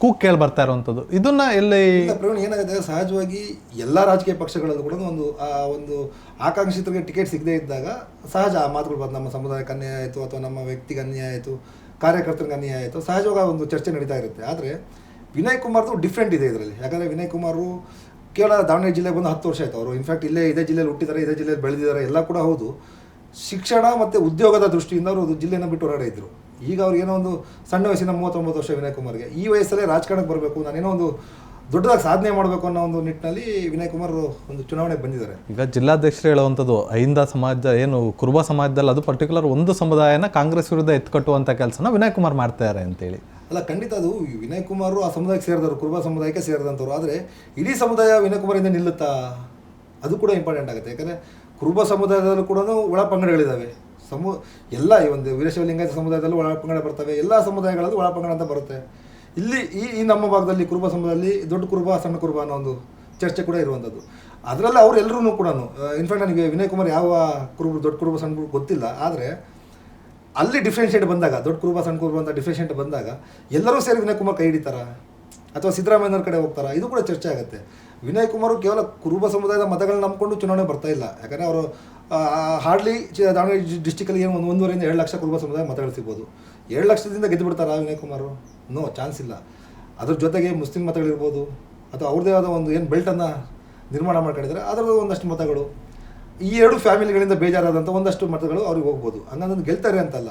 ಕೂಗ್ ಕೇಳಿ ಬರ್ತಾ ಇರುವಂಥದ್ದು. ಇದನ್ನ ಎಲ್ಲಿ ಪ್ರವೀಣ್, ಏನಾಗುತ್ತೆ? ಸಹಜವಾಗಿ ಎಲ್ಲ ರಾಜಕೀಯ ಪಕ್ಷಗಳಲ್ಲೂ ಕೂಡ ಒಂದು, ಆ, ಒಂದು ಆಕಾಂಕ್ಷಿತರಿಗೆ ಟಿಕೆಟ್ ಸಿಗದೇ ಇದ್ದಾಗ ಸಹಜ ಆ ಮಾತುಗಳು ಬರ್ತದೆ ನಮ್ಮ ಸಮುದಾಯಕ್ಕೆ ಅನ್ಯಾಯ ಆಯಿತು ಅಥವಾ ನಮ್ಮ ವ್ಯಕ್ತಿಗೆ ಅನ್ಯಾಯ ಆಯಿತು, ಕಾರ್ಯಕರ್ತರಿಗೆ ಅನ್ಯಾಯ ಆಯಿತು, ಸಹಜವಾಗಿ ಒಂದು ಚರ್ಚೆ ನಡೀತಾ ಇರುತ್ತೆ. ಆದರೆ ವಿನಯ್ ಕುಮಾರ್ದು ಡಿಫ್ರೆಂಟ್ ಇದೆ ಇದರಲ್ಲಿ. ಯಾಕಂದರೆ ವಿನಯ್ ಕುಮಾರು ಕೇವಲ ದಾವಣಗೆರೆ ಜಿಲ್ಲೆಗೆ ಬಂದು ಹತ್ತು ವರ್ಷ ಆಯಿತು. ಅವರು ಇನ್ಫ್ಯಾಕ್ಟ್ ಇಲ್ಲೇ, ಇದೇ ಜಿಲ್ಲೆಯಲ್ಲಿ ಹುಟ್ಟಿದ್ದಾರೆ, ಇದೇ ಜಿಲ್ಲೆಯಲ್ಲಿ ಬೆಳೆದಿದ್ದಾರೆ, ಎಲ್ಲ ಕೂಡ ಹೌದು. ಶಿಕ್ಷಣ ಮತ್ತು ಉದ್ಯೋಗದ ದೃಷ್ಟಿಯಿಂದ ಅವರು ಜಿಲ್ಲೆನ ಬಿಟ್ಟು ಹೊರಗಡೆ ಈಗ ಅವ್ರಿಗೇನೋ ಒಂದು ಸಣ್ಣ ವಯಸ್ಸಿನ ಮೂವತ್ತೊಂಬತ್ತು ವರ್ಷ ವಿನಯ್ ಕುಮಾರ್ಗೆ. ಈ ವಯಸ್ಸಲ್ಲೇ ರಾಜಕಾರಣಕ್ಕೆ ಬರಬೇಕು ನಾನೇನೋ ಒಂದು ದೊಡ್ಡದಾಗಿ ಸಾಧನೆ ಮಾಡಬೇಕು ಅನ್ನೋ ಒಂದು ನಿಟ್ಟಿನಲ್ಲಿ ವಿನಯ್ ಕುಮಾರ್ ಒಂದು ಚುನಾವಣೆಗೆ ಬಂದಿದ್ದಾರೆ. ಈಗ ಜಿಲ್ಲಾಧ್ಯಕ್ಷರು ಹೇಳುವಂಥದ್ದು ಅಹಿಂದ ಸಮಾಜ ಏನು ಕುರುಬ ಸಮಾಜದಲ್ಲಿ ಅದು ಪರ್ಟಿಕ್ಯುಲರ್ ಒಂದು ಸಮುದಾಯನ ಕಾಂಗ್ರೆಸ್ ವಿರುದ್ಧ ಎತ್ಕಟ್ಟುವಂಥ ಕೆಲಸನ ವಿನಯ್ ಕುಮಾರ್ ಮಾಡ್ತಾರೆ ಅಂತೇಳಿ. ಅಲ್ಲ ಖಂಡಿತ ಅದು ವಿನಯ್ ಕುಮಾರ್ ಆ ಸಮುದಾಯಕ್ಕೆ ಸೇರಿದವರು ಕುರುಬ ಸಮುದಾಯಕ್ಕೆ ಸೇರಿದಂಥವ್ರು. ಆದರೆ ಇಡೀ ಸಮುದಾಯ ವಿನಯ್ ಕುಮಾರಿಂದ ನಿಲ್ಲುತ್ತಾ? ಅದು ಕೂಡ ಇಂಪಾರ್ಟೆಂಟ್ ಆಗುತ್ತೆ. ಯಾಕಂದರೆ ಕುರುಬ ಸಮುದಾಯದಲ್ಲೂ ಕೂಡ ಒಳ ಪಂಗಡಗಳಿದ್ದಾವೆ ಸಮು, ಎಲ್ಲ ಈ ಒಂದು ವೀರಶೈವ ಲಿಂಗಾಯತ ಸಮುದಾಯದಲ್ಲೂ ಒಳ ಪಂಗಡ ಬರ್ತವೆ. ಎಲ್ಲ ಸಮುದಾಯಗಳಲ್ಲೂ ಒಳ ಪಂಗಡ ಅಂತ ಬರುತ್ತೆ. ಇಲ್ಲಿ ಈ ಈ ನಮ್ಮ ಭಾಗದಲ್ಲಿ ಕುರುಬ ಸಮುದಾಯದಲ್ಲಿ ದೊಡ್ಡ ಕುರುಬ, ಸಣ್ಣ ಕುರುಬ ಅನ್ನೋ ಒಂದು ಚರ್ಚೆ ಕೂಡ ಇರುವಂಥದ್ದು. ಅದರಲ್ಲಿ ಅವರೆಲ್ಲರೂ ಕೂಡ ಇನ್ಫ್ಯಾಕ್ಟ್ ನನಗೆ ವಿನಯ್ ಕುಮಾರ್ ಯಾವ ಕುರುಬರು, ದೊಡ್ಡ ಕುರುಬ, ಸಣ್ಣ ಕುರುಬ ಗೊತ್ತಿಲ್ಲ. ಆದರೆ ಅಲ್ಲಿ ಡಿಫ್ರೆನ್ಷಿಯೇಟ್ ಬಂದಾಗ, ದೊಡ್ಡ ಕುರುಬ, ಸಣ್ಣ ಕುರುಬ ಅಂತ ಡಿಫ್ರೆನ್ಷಿಯೇಟ್ ಬಂದಾಗ ಎಲ್ಲರೂ ಸೇರಿ ವಿನಯ್ ಕುಮಾರ್ ಕೈ ಹಿಡಿತಾರ? ಅಥವಾ ಸಿದ್ದರಾಮಯ್ಯನವ್ರ ಕಡೆ ಹೋಗ್ತಾರ? ಇದು ಕೂಡ ಚರ್ಚೆ ಆಗುತ್ತೆ. ವಿನಯ್ ಕುಮಾರ್ ಕೇವಲ ಕುರುಬ ಸಮುದಾಯದ ಮತಗಳನ್ನ ನಂಬಿಕೊಂಡು ಚುನಾವಣೆ ಬರ್ತಾ ಇಲ್ಲ. ಯಾಕಂದರೆ ಅವರು ಹಾರ್ಡ್ಲಿ ದಾವಣಗೆರೆ ಡಿಸ್ಟಿಕಲ್ಲಿ ಏನು ಒಂದು ಒಂದೂವರೆಯಿಂದ ಎರಡು ಲಕ್ಷ ಕುರುಬ ಸಮುದಾಯ ಮತಗಳು ಸಿಗ್ಬೋದು ಎರಡು ಲಕ್ಷದಿಂದ ಗೆದ್ದು ಬಿಡ್ತಾರಾ ವಿನಯ್ ಕುಮಾರ್ ನೋ ಚಾನ್ಸ್ ಇಲ್ಲ. ಅದ್ರ ಜೊತೆಗೆ ಮುಸ್ಲಿಂ ಮತಗಳಿರ್ಬೋದು. ಅಥವಾ ಅವ್ರದ್ದೇ ಆದ ಒಂದು ಏನು ಬೆಲ್ಟನ್ನು ನಿರ್ಮಾಣ ಮಾಡ್ಕೊಂಡಿದ್ದಾರೆ ಅದರಲ್ಲೂ ಒಂದಷ್ಟು ಮತಗಳು. ಈ ಎರಡು ಫ್ಯಾಮಿಲಿಗಳಿಂದ ಬೇಜಾರಾದಂಥ ಒಂದಷ್ಟು ಮತಗಳು ಅವ್ರಿಗೆ ಹೋಗ್ಬೋದು. ಹಂಗಂದ್ರೆ ಗೆಲ್ತಾರೆ ಅಂತಲ್ಲ.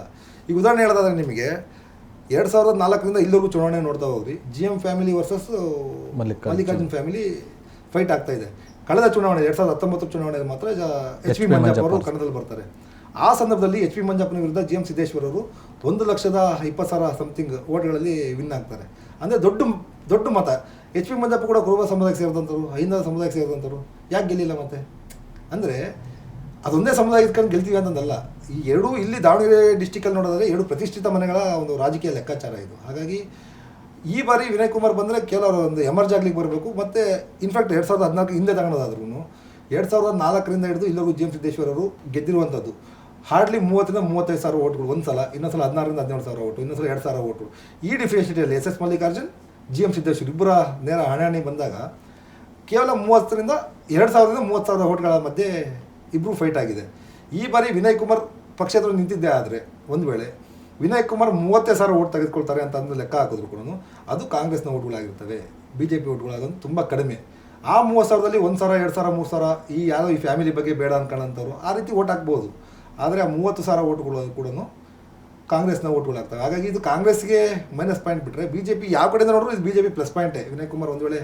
ಈಗ ಉದಾಹರಣೆ ಹೇಳೋದಾದ್ರೆ ನಿಮಗೆ ಎರಡು ಸಾವಿರದ ನಾಲ್ಕರಿಂದ ಇಲ್ಲಿವರೆಗೂ ಚುನಾವಣೆ ನೋಡ್ತಾ ಹೋಗ್ರಿ. G M family versus Mallikarjun. Mallikarjun family fight ಆಗ್ತಾ ಇದೆ. ಕಳೆದ ಚುನಾವಣೆ ಎರಡ್ ಸಾವಿರದ ಹತ್ತೊಂಬತ್ತು ಚುನಾವಣೆಯಲ್ಲಿ ಮಾತ್ರ ಎಚ್ ಪಿ ಮಂಜಪ್ಪ ಅವರು ಅವರು. ಕಣದಲ್ಲಿ ಬರ್ತಾರೆ. ಆ ಸಂದರ್ಭದಲ್ಲಿ ಎಚ್ ಪಿ ಮಂಜಪ್ಪನ ವಿರುದ್ಧ ಜಿ ಎಂ ಸಿದ್ದೇಶ್ವರ್ ಅವರು ಒಂದು ಲಕ್ಷದ ಇಪ್ಪತ್ತು ಸಾವಿರ ಸಮಥಿಂಗ್ ಓಟ್ಗಳಲ್ಲಿ ವಿನ್ ಆಗ್ತಾರೆ. ಅಂದರೆ ದೊಡ್ಡ ದೊಡ್ಡ ಮತ. ಎಚ್ ಪಿ ಮಂಜಪ್ಪ ಕೂಡ ಕುರುಬ ಸಮುದಾಯಕ್ಕೆ ಸೇರಿದಂಥವ್ರು ಹೈಂದ ಸಮುದಾಯಕ್ಕೆ ಸೇರಿದಂಥವ್ರು ಯಾಕೆ ಗೆಲ್ಲಿಲ್ಲ ಮತ್ತೆ? ಅಂದರೆ ಅದೊಂದೇ ಸಮುದಾಯ ಇಟ್ಕೊಂಡು ಗೆಲ್ತೀವಿ ಅಂತಂದಲ್ಲ. ಈ ಎರಡೂ ಇಲ್ಲಿ ದಾವಣಗೆರೆ ಡಿಸ್ಟಿಕಲ್ಲಿ ನೋಡೋದಾದ್ರೆ ಎರಡು ಪ್ರತಿಷ್ಠಿತ ಮನೆಗಳ ಒಂದು ರಾಜಕೀಯ ಲೆಕ್ಕಾಚಾರ ಇದು. ಹಾಗಾಗಿ ಈ ಬಾರಿ ವಿನಯ್ ಕುಮಾರ್ ಬಂದರೆ ಕೇವಲ ಅವರು ಒಂದು ಎಮರ್ಜ್ ಆಗ್ಲಿಕ್ಕೆ ಬರಬೇಕು. ಮತ್ತು ಇನ್ಫ್ಯಾಕ್ಟ್ ಎರಡು ಸಾವಿರದ ಹದಿನಾಲ್ಕು ಹಿಂದೆ ತಗೊಳೋದಾದ್ರೂ ಎರಡು ಸಾವಿರದ ನಾಲ್ಕರಿಂದ ಹಿಡಿದು ಇಲ್ಲಿವರೆಗೂ ಜಿ ಎಂ ಸಿದ್ದೇಶ್ವರ್ ಅವರು ಗೆದ್ದಿರುವಂಥದ್ದು. ಹಾರ್ಡ್ಲಿ ಮೂವತ್ತರಿಂದ ಮೂವತ್ತೈದು ಸಾವಿರ ಓಟ್ಗಳು ಒಂದು ಸಲ ಇನ್ನೊಂದು ಸಲ ಹದಿನಾರರಿಂದ ಹದಿನೇಳು ಸಾವಿರ ಓಟು ಇನ್ನೊಂದು ಸಲ ಎರಡು ಸಾವಿರ ಓಟು ಈ ಡಿಫ್ರೆನ್ಷಿಟಿಯಲ್ಲಿ S S Mallikarjun, G M Siddeshwar ಇಬ್ಬರ ನೇರ ಹಣೆಹಣಿ ಬಂದಾಗ ಕೇವಲ ಮೂವತ್ತರಿಂದ ಎರಡು ಸಾವಿರದಿಂದ ಮೂವತ್ತು ಸಾವಿರ ಓಟ್ಗಳ ಮಧ್ಯೆ ಇಬ್ಬರು ಫೈಟ್ ಆಗಿದೆ. ಈ ಬಾರಿ ವಿನಯ್ ಕುಮಾರ್ ಪಕ್ಷೇತರ ನಿಂತಿದ್ದೆ ಆದರೆ ಒಂದು ವೇಳೆ ವಿನಯ್ ಕುಮಾರ್ ಮೂವತ್ತೇ ಸಾವಿರ ಓಟ್ ತೆಗೆದುಕೊಳ್ತಾರೆ ಅಂತ ಅಂದು ಲೆಕ್ಕ ಹಾಕಿದ್ರು ಕೂಡ. ಅದು ಕಾಂಗ್ರೆಸ್ನ ಓಟ್ಗಳಾಗಿರ್ತವೆ. ಬಿ ಜೆ ಪಿ ಓಟ್ಗಳಾಗೋದು ತುಂಬ ಕಡಿಮೆ. ಆ ಮೂವತ್ತು ಸಾವಿರದಲ್ಲಿ ಒಂದು ಸಾವಿರ, ಎರಡು ಸಾವಿರ, ಮೂರು ಸಾವಿರ ಈ ಯಾರೋ ಈ ಫ್ಯಾಮಿಲಿ ಬಗ್ಗೆ ಬೇಡ ಅನ್ಕೊಳ್ಳೋಂಥವ್ರು ಆ ರೀತಿ ಓಟ್ ಹಾಕ್ಬೋದು. ಆದರೆ ಆ ಮೂವತ್ತು ಸಾವಿರ ಓಟ್ಗಳು ಕೂಡ ಕಾಂಗ್ರೆಸ್ನ ಓಟ್ಗಳಾಗ್ತವೆ. ಹಾಗಾಗಿ ಇದು ಕಾಂಗ್ರೆಸ್ಗೆ ಮೈನಸ್ ಪಾಯಿಂಟ್ ಬಿಟ್ಟರೆ ಬಿ ಜೆ ಪಿ ಯಾವ ಕಡೆಯಿಂದ ನೋಡಿದ್ರು ಇದು ಬಿ ಜೆ ಪಿ ಪ್ಲಸ್ ಪಾಯಿಂಟೇ ವಿನಯ್ ಕುಮಾರ್ ಒಂದು ವೇಳೆ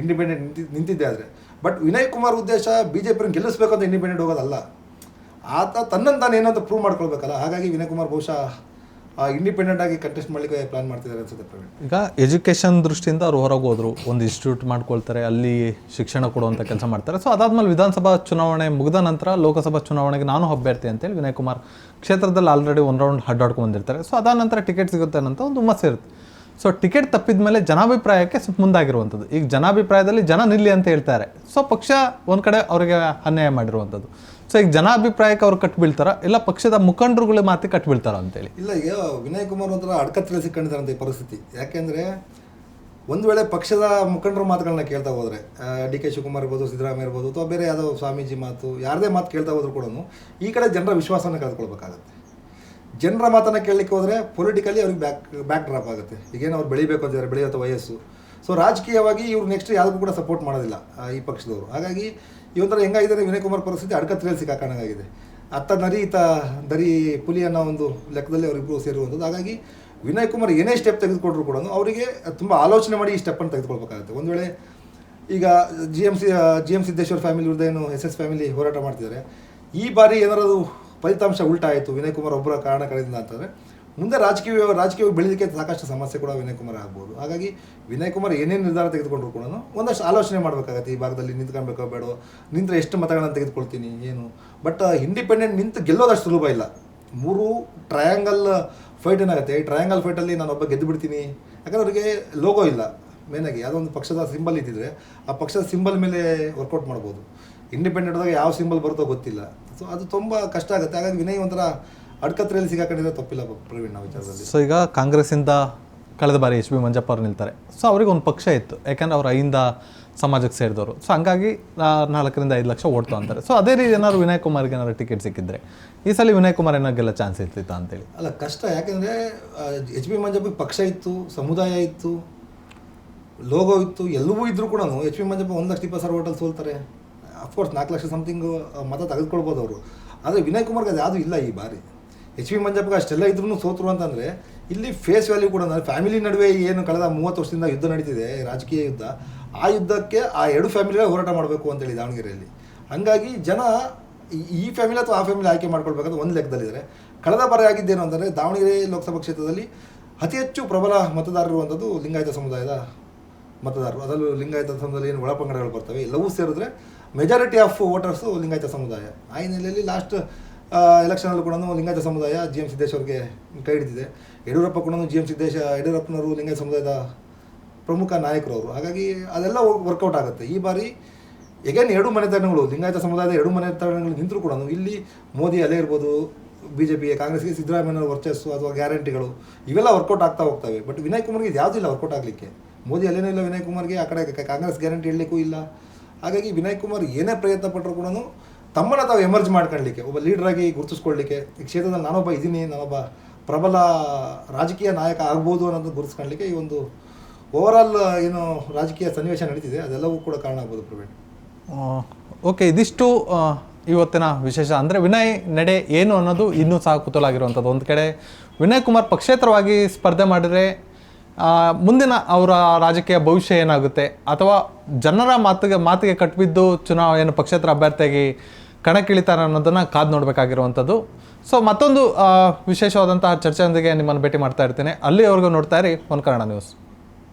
ಇಂಡಿಪೆಂಡೆಂಟ್ ನಿಂತಿ, ನಿಂತಿದ್ದೆ ಆದರೆ. ಬಟ್ ವಿನಯ್ ಕುಮಾರ್ ಉದ್ದೇಶ ಬಿ ಜೆ ಪಿನ ಗೆಲ್ಲಿಸ್ಬೇಕಂತ ಇಂಡಿಪೆಂಡೆಂಟ್ ಹೋಗೋದಲ್ಲ. ಆತ ತನ್ನನ್ನು ತಾನು ಪ್ರೂವ್ ಮಾಡ್ಕೊಳ್ಬೇಕಲ್ಲ. ಹಾಗಾಗಿ ವಿನಯ್ ಕುಮಾರ್ ಬಹುಶಃ ಇಂಡಿಪೆಂಡೆಂಟ್ ಆಗಿ ಕಂಟೆಸ್ಟ್ ಮಾಡಲಿಕ್ಕೆ ಪ್ಲಾನ್ ಮಾಡ್ತಿದ್ದಾರೆ ಅನ್ಸುತ್ತೆ ಪ್ರವೀಣ್. ಈಗ ಎಜುಕೇಷನ್ ದೃಷ್ಟಿಯಿಂದ ಅವ್ರು ಹೊರಗೆ ಹೋದ್ರು, ಒಂದು ಇನ್ಸ್ಟಿಟ್ಯೂಟ್ ಮಾಡ್ಕೊಳ್ತಾರೆ, ಅಲ್ಲಿ ಶಿಕ್ಷಣ ಕೊಡುವಂಥ ಕೆಲಸ ಮಾಡ್ತಾರೆ. ಸೊ ಅದಾದ್ಮೇಲೆ ವಿಧಾನಸಭಾ ಚುನಾವಣೆ ಮುಗಿದ ನಂತರ ಲೋಕಸಭಾ ಚುನಾವಣೆಗೆ ನಾನು ಅಭ್ಯರ್ಥಿ ಅಂತೇಳಿ ವಿನಯ್ ಕುಮಾರ್ ಕ್ಷೇತ್ರದಲ್ಲಿ ಆಲ್ರೆಡಿ ಒನ್ ರೌಂಡ್ ಅಡ್ಡಾಡ್ಕೊಂಡು ಬಂದಿರ್ತಾರೆ. ಸೊ ಅದಾದ ನಂತರ ಟಿಕೆಟ್ ಸಿಗುತ್ತೆ ಅನ್ನೋಂಥ ಒಂದು ಹುಮ್ಮಸ್ಸು ಇರುತ್ತೆ. ಸೊ ಟಿಕೆಟ್ ತಪ್ಪಿದ ಮೇಲೆ ಜನಾಭಿಪ್ರಾಯಕ್ಕೆ ಸ್ವಲ್ಪ ಮುಂದಾಗಿರುವಂಥದ್ದು. ಈಗ ಜನಾಭಿಪ್ರಾಯದಲ್ಲಿ ಜನ ನಿಲ್ಲಿ ಅಂತ ಹೇಳ್ತಾರೆ. ಸೊ ಪಕ್ಷ ಒಂದು ಕಡೆ ಅವರಿಗೆ ಅನ್ಯಾಯ ಮಾಡಿರುವಂಥದ್ದು. ಸೊ ಈಗ ಜನಾಭಿಪ್ರಾಯಕ್ಕೆ ಅವ್ರು ಕಟ್ಟು ಬೀಳ್ತಾರ ಇಲ್ಲ ಪಕ್ಷದ ಮುಖಂಡರುಗಳ ಮಾತಿ ಬೀಳ್ತಾರ ಅಂತೇಳಿ? ಇಲ್ಲ, ಈಗ ವಿನಯ್ ಕುಮಾರ್ ಒಂಥರ ಅಡ್ಕತ್ತಲ್ಲಿ ಸಿಕ್ಕೊಂಡಿದ್ದಾರಂತೆ ಈ ಪರಿಸ್ಥಿತಿ. ಯಾಕೆಂದರೆ ಒಂದು ವೇಳೆ ಪಕ್ಷದ ಮುಖಂಡರ ಮಾತುಗಳನ್ನ ಕೇಳ್ತಾ ಹೋದರೆ ಡಿ ಕೆ ಶಿವಕುಮಾರ್ ಇರ್ಬೋದು, ಸಿದ್ದರಾಮಯ್ಯ ಇರ್ಬೋದು, ಅಥವಾ ಬೇರೆ ಯಾವುದೋ ಸ್ವಾಮೀಜಿ ಮಾತು, ಯಾರದೇ ಮಾತು ಕೇಳ್ತಾ ಹೋದ್ರು ಕೂಡ ಈ ಕಡೆ ಜನರ ವಿಶ್ವಾಸನ ಕಳೆದುಕೊಳ್ಬೇಕಾಗತ್ತೆ. ಜನರ ಮಾತನ್ನು ಕೇಳಲಿಕ್ಕೆ ಹೋದರೆ ಪೊಲಿಟಿಕಲಿ ಅವ್ರಿಗೆ ಬ್ಯಾಕ್ ಬ್ಯಾಕ್ ಡ್ರಾಪ್ ಆಗುತ್ತೆ. ಈಗೇನು ಅವ್ರು ಬೆಳಿಬೇಕು ಅಂತಿದ್ದಾರೆ, ಬೆಳೆಯುವಂಥ ವಯಸ್ಸು. ಸೊ ರಾಜಕೀಯವಾಗಿ ಇವ್ರು ನೆಕ್ಸ್ಟ್ ಯಾವುದಕ್ಕೂ ಕೂಡ ಸಪೋರ್ಟ್ ಮಾಡೋದಿಲ್ಲ ಈ ಪಕ್ಷದವರು. ಹಾಗಾಗಿ ಈ ಥರ ಹೆಂಗಾಗಿದೆ ವಿನಯ್ ಕುಮಾರ್ ಪರಿಸ್ಥಿತಿ ತಿಳಿಸಿ ಸಿಕ್ಕಾಕಾಣಂಗಾಗಿದೆ ಅತ್ತ ನರಿ ಈತ ದರಿ ಪುಲಿ ಅನ್ನೋ ಒಂದು ಲೆಕ್ಕದಲ್ಲಿ ಅವರಿಬ್ಬರು ಸೇರುವಂಥದ್ದು ಹಾಗಾಗಿ ವಿನಯ್ ಕುಮಾರ್ ಏನೇ ಸ್ಟೆಪ್ ತೆಗೆದುಕೊಂಡ್ರು ಕೂಡ ಅವರಿಗೆ ತುಂಬ ಆಲೋಚನೆ ಮಾಡಿ ಈ ಸ್ಟೆಪ್ಪನ್ನು ತೆಗೆದುಕೊಳ್ಬೇಕಾಗುತ್ತೆ. ಒಂದು ವೇಳೆ ಈಗ G M C G M Siddeshwar family ಏನು ಎಸ್ ಎಸ್ ಫ್ಯಾಮಿಲಿ ಹೋರಾಟ ಮಾಡ್ತಿದ್ದಾರೆ. ಈ ಬಾರಿ ಏನಾದರೂ ಫಲಿತಾಂಶ ಉಲ್ಟಾಯಿತು ವಿನಯ್ ಕುಮಾರ್ ಒಬ್ಬರ ಕಾರಣ ಕಳೆದಿಲ್ಲ ಅಂತಂದರೆ ಮುಂದೆ ರಾಜಕೀಯ ರಾಜಕೀಯ ಬೆಳೆದಕ್ಕೆ ಸಾಕಷ್ಟು ಸಮಸ್ಯೆ ಕೂಡ ವಿನಯ್ ಕುಮಾರ್ ಆಗ್ಬೋದು. ಹಾಗಾಗಿ ವಿನಯ್ ಕುಮಾರ್ ಏನೇನು ನಿರ್ಧಾರ ತೆಗೆದುಕೊಂಡ್ರು ಕೂಡ ಒಂದಷ್ಟು ಆಲೋಚನೆ ಮಾಡಬೇಕಾಗತ್ತೆ ಈ ಭಾಗದಲ್ಲಿ ನಿಂತ್ಕೊಳ್ಬೇಕೋ ಬೇಡೋ ನಿಂತರೆ ಎಷ್ಟು ಮತಗಳನ್ನು ತೆಗೆದುಕೊಳ್ತೀನಿ, ಏನು? ಬಟ್ ಇಂಡಿಪೆಂಡೆಂಟ್ ನಿಂತು ಗೆಲ್ಲೋದಷ್ಟು ಸುಲಭ ಇಲ್ಲ. ಮೂರು ಟ್ರಯಾಂಗಲ್ ಫೈಟ್ ಏನಾಗುತ್ತೆ? ಈ ಟ್ರಯಾಂಗಲ್ ಫೈಟಲ್ಲಿ ನಾನು ಒಬ್ಬ ಗೆದ್ದು ಬಿಡ್ತೀನಿ. ಯಾಕಂದ್ರೆ ಅವರಿಗೆ ಲೋಗೋ ಇಲ್ಲ. ಮೇನಾಗಿ ಯಾವುದೋ ಒಂದು ಪಕ್ಷದ ಸಿಂಬಲ್ ಇದ್ದಿದ್ರೆ ಆ ಪಕ್ಷದ ಸಿಂಬಲ್ ಮೇಲೆ ವರ್ಕೌಟ್ ಮಾಡ್ಬೋದು. ಇಂಡಿಪೆಂಡೆಂಟ್ದಾಗ ಯಾವ ಸಿಂಬಲ್ ಬರುತ್ತೋ ಗೊತ್ತಿಲ್ಲ. ಸೊ ಅದು ತುಂಬ ಕಷ್ಟ ಆಗುತ್ತೆ. ಹಾಗಾಗಿ ವಿನಯ್ ಒಂಥರ ಅಡ್ಕತ್ರೆಯಲ್ಲಿ ಸಿಗಾಕೊಂಡಿದ್ರೆ ತಪ್ಪಿಲ್ಲ ಪ್ರವೀಣ್ ನಾವು ವಿಚಾರದಲ್ಲಿ. ಸೊ ಈಗ ಕಾಂಗ್ರೆಸ್ಸಿಂದ ಕಳೆದ ಬಾರಿ ಎಚ್ ಬಿ ಮಂಜಪ್ಪ ಅವರು ನಿಲ್ತಾರೆ. ಸೊ ಅವ್ರಿಗೆ ಒಂದು ಪಕ್ಷ ಇತ್ತು. ಯಾಕಂದ್ರೆ ಅವ್ರು ಐಯಿಂದ ಸಮಾಜಕ್ಕೆ ಸೇರಿದವರು. ಸೊ ಹಂಗಾಗಿ ನಾಲ್ಕರಿಂದ ಐದು ಲಕ್ಷ ಓಡ್ತು ಅಂತಾರೆ. ಸೊ ಅದೇ ರೀತಿ ಏನಾದ್ರು ವಿನಯ್ ಕುಮಾರ್ಗೆ ಏನಾದ್ರು ಟಿಕೆಟ್ ಸಿಕ್ಕಿದ್ರೆ ಈ ಸಲ ವಿನಯ್ ಕುಮಾರ್ ಏನೋ ಗೆಲ್ಲ ಚಾನ್ಸ್ ಇರ್ತಿತ್ತ ಅಂತೇಳಿ? ಅಲ್ಲ ಕಷ್ಟ. ಯಾಕೆಂದರೆ ಎಚ್ ಬಿ ಮಂಜಪ್ಪ ಪಕ್ಷ ಇತ್ತು ಸಮುದಾಯ ಇತ್ತು ಲೋಗೋ ಇತ್ತು ಎಲ್ಲವೂ ಇದ್ರೂ ಕೂಡ ಎಚ್ ಬಿ ಮಂಜಪ್ಪ ಒಂದು ಲಕ್ಷ ಇಪ್ಪತ್ತು ಸಾವಿರ ಓಟಲ್ಲಿ ಸೋಲ್ತಾರೆ. ಅಫ್ಕೋರ್ಸ್ ನಾಲ್ಕು ಲಕ್ಷ ಸಮಥಿಂಗ್ ಮತ ತೆಗೆದುಕೊಳ್ಬೋದು ಅವರು. ಆದರೆ ವಿನಯ್ ಕುಮಾರ್ಗೆ ಅದು ಯಾವುದೂ ಇಲ್ಲ ಈ ಬಾರಿ. ಎಚ್ ಪಿ ಮಂಜಪ್ಪಗೆ ಅಷ್ಟೆಲ್ಲ ಇದ್ರೂ ಸೋತರು ಅಂತಂದರೆ, ಇಲ್ಲಿ ಫೇಸ್ ವ್ಯಾಲ್ಯೂ ಕೂಡ ಫ್ಯಾಮಿಲಿ ನಡುವೆ ಏನು ಕಳೆದ ಮೂವತ್ತು ವರ್ಷದಿಂದ ಯುದ್ಧ ನಡೀತಿದೆ, ರಾಜಕೀಯ ಯುದ್ಧ, ಆ ಯುದ್ಧಕ್ಕೆ ಆ ಎರಡು ಫ್ಯಾಮಿಲಿಗಳೇ ಹೋರಾಟ ಮಾಡಬೇಕು ಅಂತೇಳಿ ದಾವಣಗೆರೆಯಲ್ಲಿ. ಹಂಗಾಗಿ ಜನ ಈ- ಈ ಫ್ಯಾಮಿಲಿ ಅಥವಾ ಆ ಫ್ಯಾಮಿಲಿ ಆಯ್ಕೆ ಮಾಡ್ಕೊಳ್ಬೇಕಂದ್ರೆ ಒಂದು ಲೆಕ್ಕದಲ್ಲಿದ್ದಾರೆ. ಕಳೆದ ಬಾರಿ ಆಗಿದ್ದೇನು ಅಂತಂದರೆ ದಾವಣಗೆರೆ ಲೋಕಸಭಾ ಕ್ಷೇತ್ರದಲ್ಲಿ ಅತಿ ಹೆಚ್ಚು ಪ್ರಬಲ ಮತದಾರರು ಇರುವಂಥದ್ದು ಲಿಂಗಾಯತ ಸಮುದಾಯದ ಮತದಾರರು. ಅದರಲ್ಲೂ ಲಿಂಗಾಯತ ಸಮುದಾಯದಲ್ಲಿ ಏನು ಒಳಪಂಗಡಗಳು ಬರ್ತವೆ ಎಲ್ಲವೂ ಸೇರಿದ್ರೆ ಮೆಜಾರಿಟಿ ಆಫ್ ವೋಟರ್ಸು ಲಿಂಗಾಯತ ಸಮುದಾಯ. ಆ ಹಿನ್ನೆಲೆಯಲ್ಲಿ ಲಾಸ್ಟ್ ಎಲೆಕ್ಷನಲ್ಲೂ ಕೂಡ ಲಿಂಗಾಯತ ಸಮುದಾಯ ಜಿ ಎಂ ಸಿದ್ದೇಶ್ವರ್ಗೆ ಕೈ ಹಿಡಿದಿದೆ. ಯಡಿಯೂರಪ್ಪ ಕೂಡ ಜಿ ಎಂ ಸಿದ್ದೇಶ, ಯಡಿಯೂರಪ್ಪನವರು ಲಿಂಗಾಯತ ಸಮುದಾಯದ ಪ್ರಮುಖ ನಾಯಕರು ಅವರು ಹಾಗಾಗಿ ಅದೆಲ್ಲ ವರ್ಕೌಟ್ ಆಗುತ್ತೆ. ಈ ಬಾರಿ ಎಗೇನ್ ಎರಡು ಮನೆತನಗಳು, ಲಿಂಗಾಯತ ಸಮುದಾಯದ ಎರಡು ಮನೆತನಗಳು ನಿಂತರೂ ಕೂಡ ಇಲ್ಲಿ ಮೋದಿ ಅಲೆ ಇರ್ಬೋದು ಬಿ ಜೆ ಪಿಗೆ ಕಾಂಗ್ರೆಸ್ಗೆ ಸಿದ್ದರಾಮಯ್ಯನವರ ವರ್ಚಸ್ಸು ಅಥವಾ ಗ್ಯಾರಂಟಿಗಳು, ಇವೆಲ್ಲ ವರ್ಕೌಟ್ ಆಗ್ತಾ ಹೋಗ್ತವೆ. ಬಟ್ ವಿನಯ್ ಕುಮಾರ್ಗೆ ಇದು ಯಾವುದಿಲ್ಲ ವರ್ಕೌಟ್ ಆಗಲಿಕ್ಕೆ. ಮೋದಿ ಅಲ್ಲೇನೂ ಇಲ್ಲ ವಿನಯ್ ಕುಮಾರ್ಗೆ, ಆ ಕಡೆ ಕಾಂಗ್ರೆಸ್ ಗ್ಯಾರಂಟಿ ಹೇಳಲಿಕ್ಕೂ ಇಲ್ಲ. ಹಾಗಾಗಿ ವಿನಯ್ ಕುಮಾರ್ ಏನೇ ಪ್ರಯತ್ನ ಪಟ್ಟರು ಕೂಡ ತಮ್ಮನ್ನ ತಾವು ಎಮರ್ಜ್ ಮಾಡ್ಕೊಳ್ಳಿಕ್ಕೆ ಒಬ್ಬ ಲೀಡ್ರಾಗಿ ಗುರುತಿಸ್ಕೊಳ್ಳಿಕ್ಕೆ ಈ ಕ್ಷೇತ್ರದಲ್ಲಿ ನಾನೊಬ್ಬ ಇದ್ದೀನಿ, ನಾನೊಬ್ಬ ಪ್ರಬಲ ರಾಜಕೀಯ ನಾಯಕ ಆಗ್ಬೋದು ಅನ್ನೋದು ಗುರುತಿಸ್ಕೊಳ್ಳಿಕ್ಕೆ ಈ ಒಂದು ಓವರಾಲ್ ಏನು ರಾಜಕೀಯ ಸನ್ನಿವೇಶ ನಡೀತಿದೆ, ಅದೆಲ್ಲವೂ ಕೂಡ ಕಾರಣ ಆಗ್ಬೋದು ಪ್ರವೀಣ್. ಓಕೆ, ಇದಿಷ್ಟು ಇವತ್ತಿನ ವಿಶೇಷ. ಅಂದರೆ ವಿನಯ್ ನಡೆ ಏನು ಅನ್ನೋದು ಇನ್ನೂ ಸಹ ಕುತೂಹಲ ಆಗಿರುವಂಥದ್ದು ಒಂದು ಕಡೆ ವಿನಯ್ ಕುಮಾರ್ ಪಕ್ಷೇತರವಾಗಿ ಸ್ಪರ್ಧೆ ಮಾಡಿದರೆ ಮುಂದಿನ ಅವರ ರಾಜಕೀಯ ಭವಿಷ್ಯ ಏನಾಗುತ್ತೆ? ಅಥವಾ ಜನರ ಮಾತಿಗೆ ಮಾತಿಗೆ ಕಟ್ಟಿಬಿದ್ದು ಚುನಾವ ಏನು ಪಕ್ಷೇತರ ಅಭ್ಯರ್ಥಿಯಾಗಿ ಕಣಕ್ಕಿಳಿತಾರೆ ಅನ್ನೋದನ್ನು ಕಾದು ನೋಡಬೇಕಾಗಿರುವಂಥದ್ದು. ಸೊ ಮತ್ತೊಂದು ವಿಶೇಷವಾದಂತಹ ಚರ್ಚೆಯೊಂದಿಗೆ ನಿಮ್ಮನ್ನು ಭೇಟಿ ಮಾಡ್ತಾ ಇರ್ತೇನೆ. ಅಲ್ಲಿವರೆಗೂ ನೋಡ್ತಾ ಇರಿ ಒಂದು ಕನ್ನಡ ನ್ಯೂಸ್.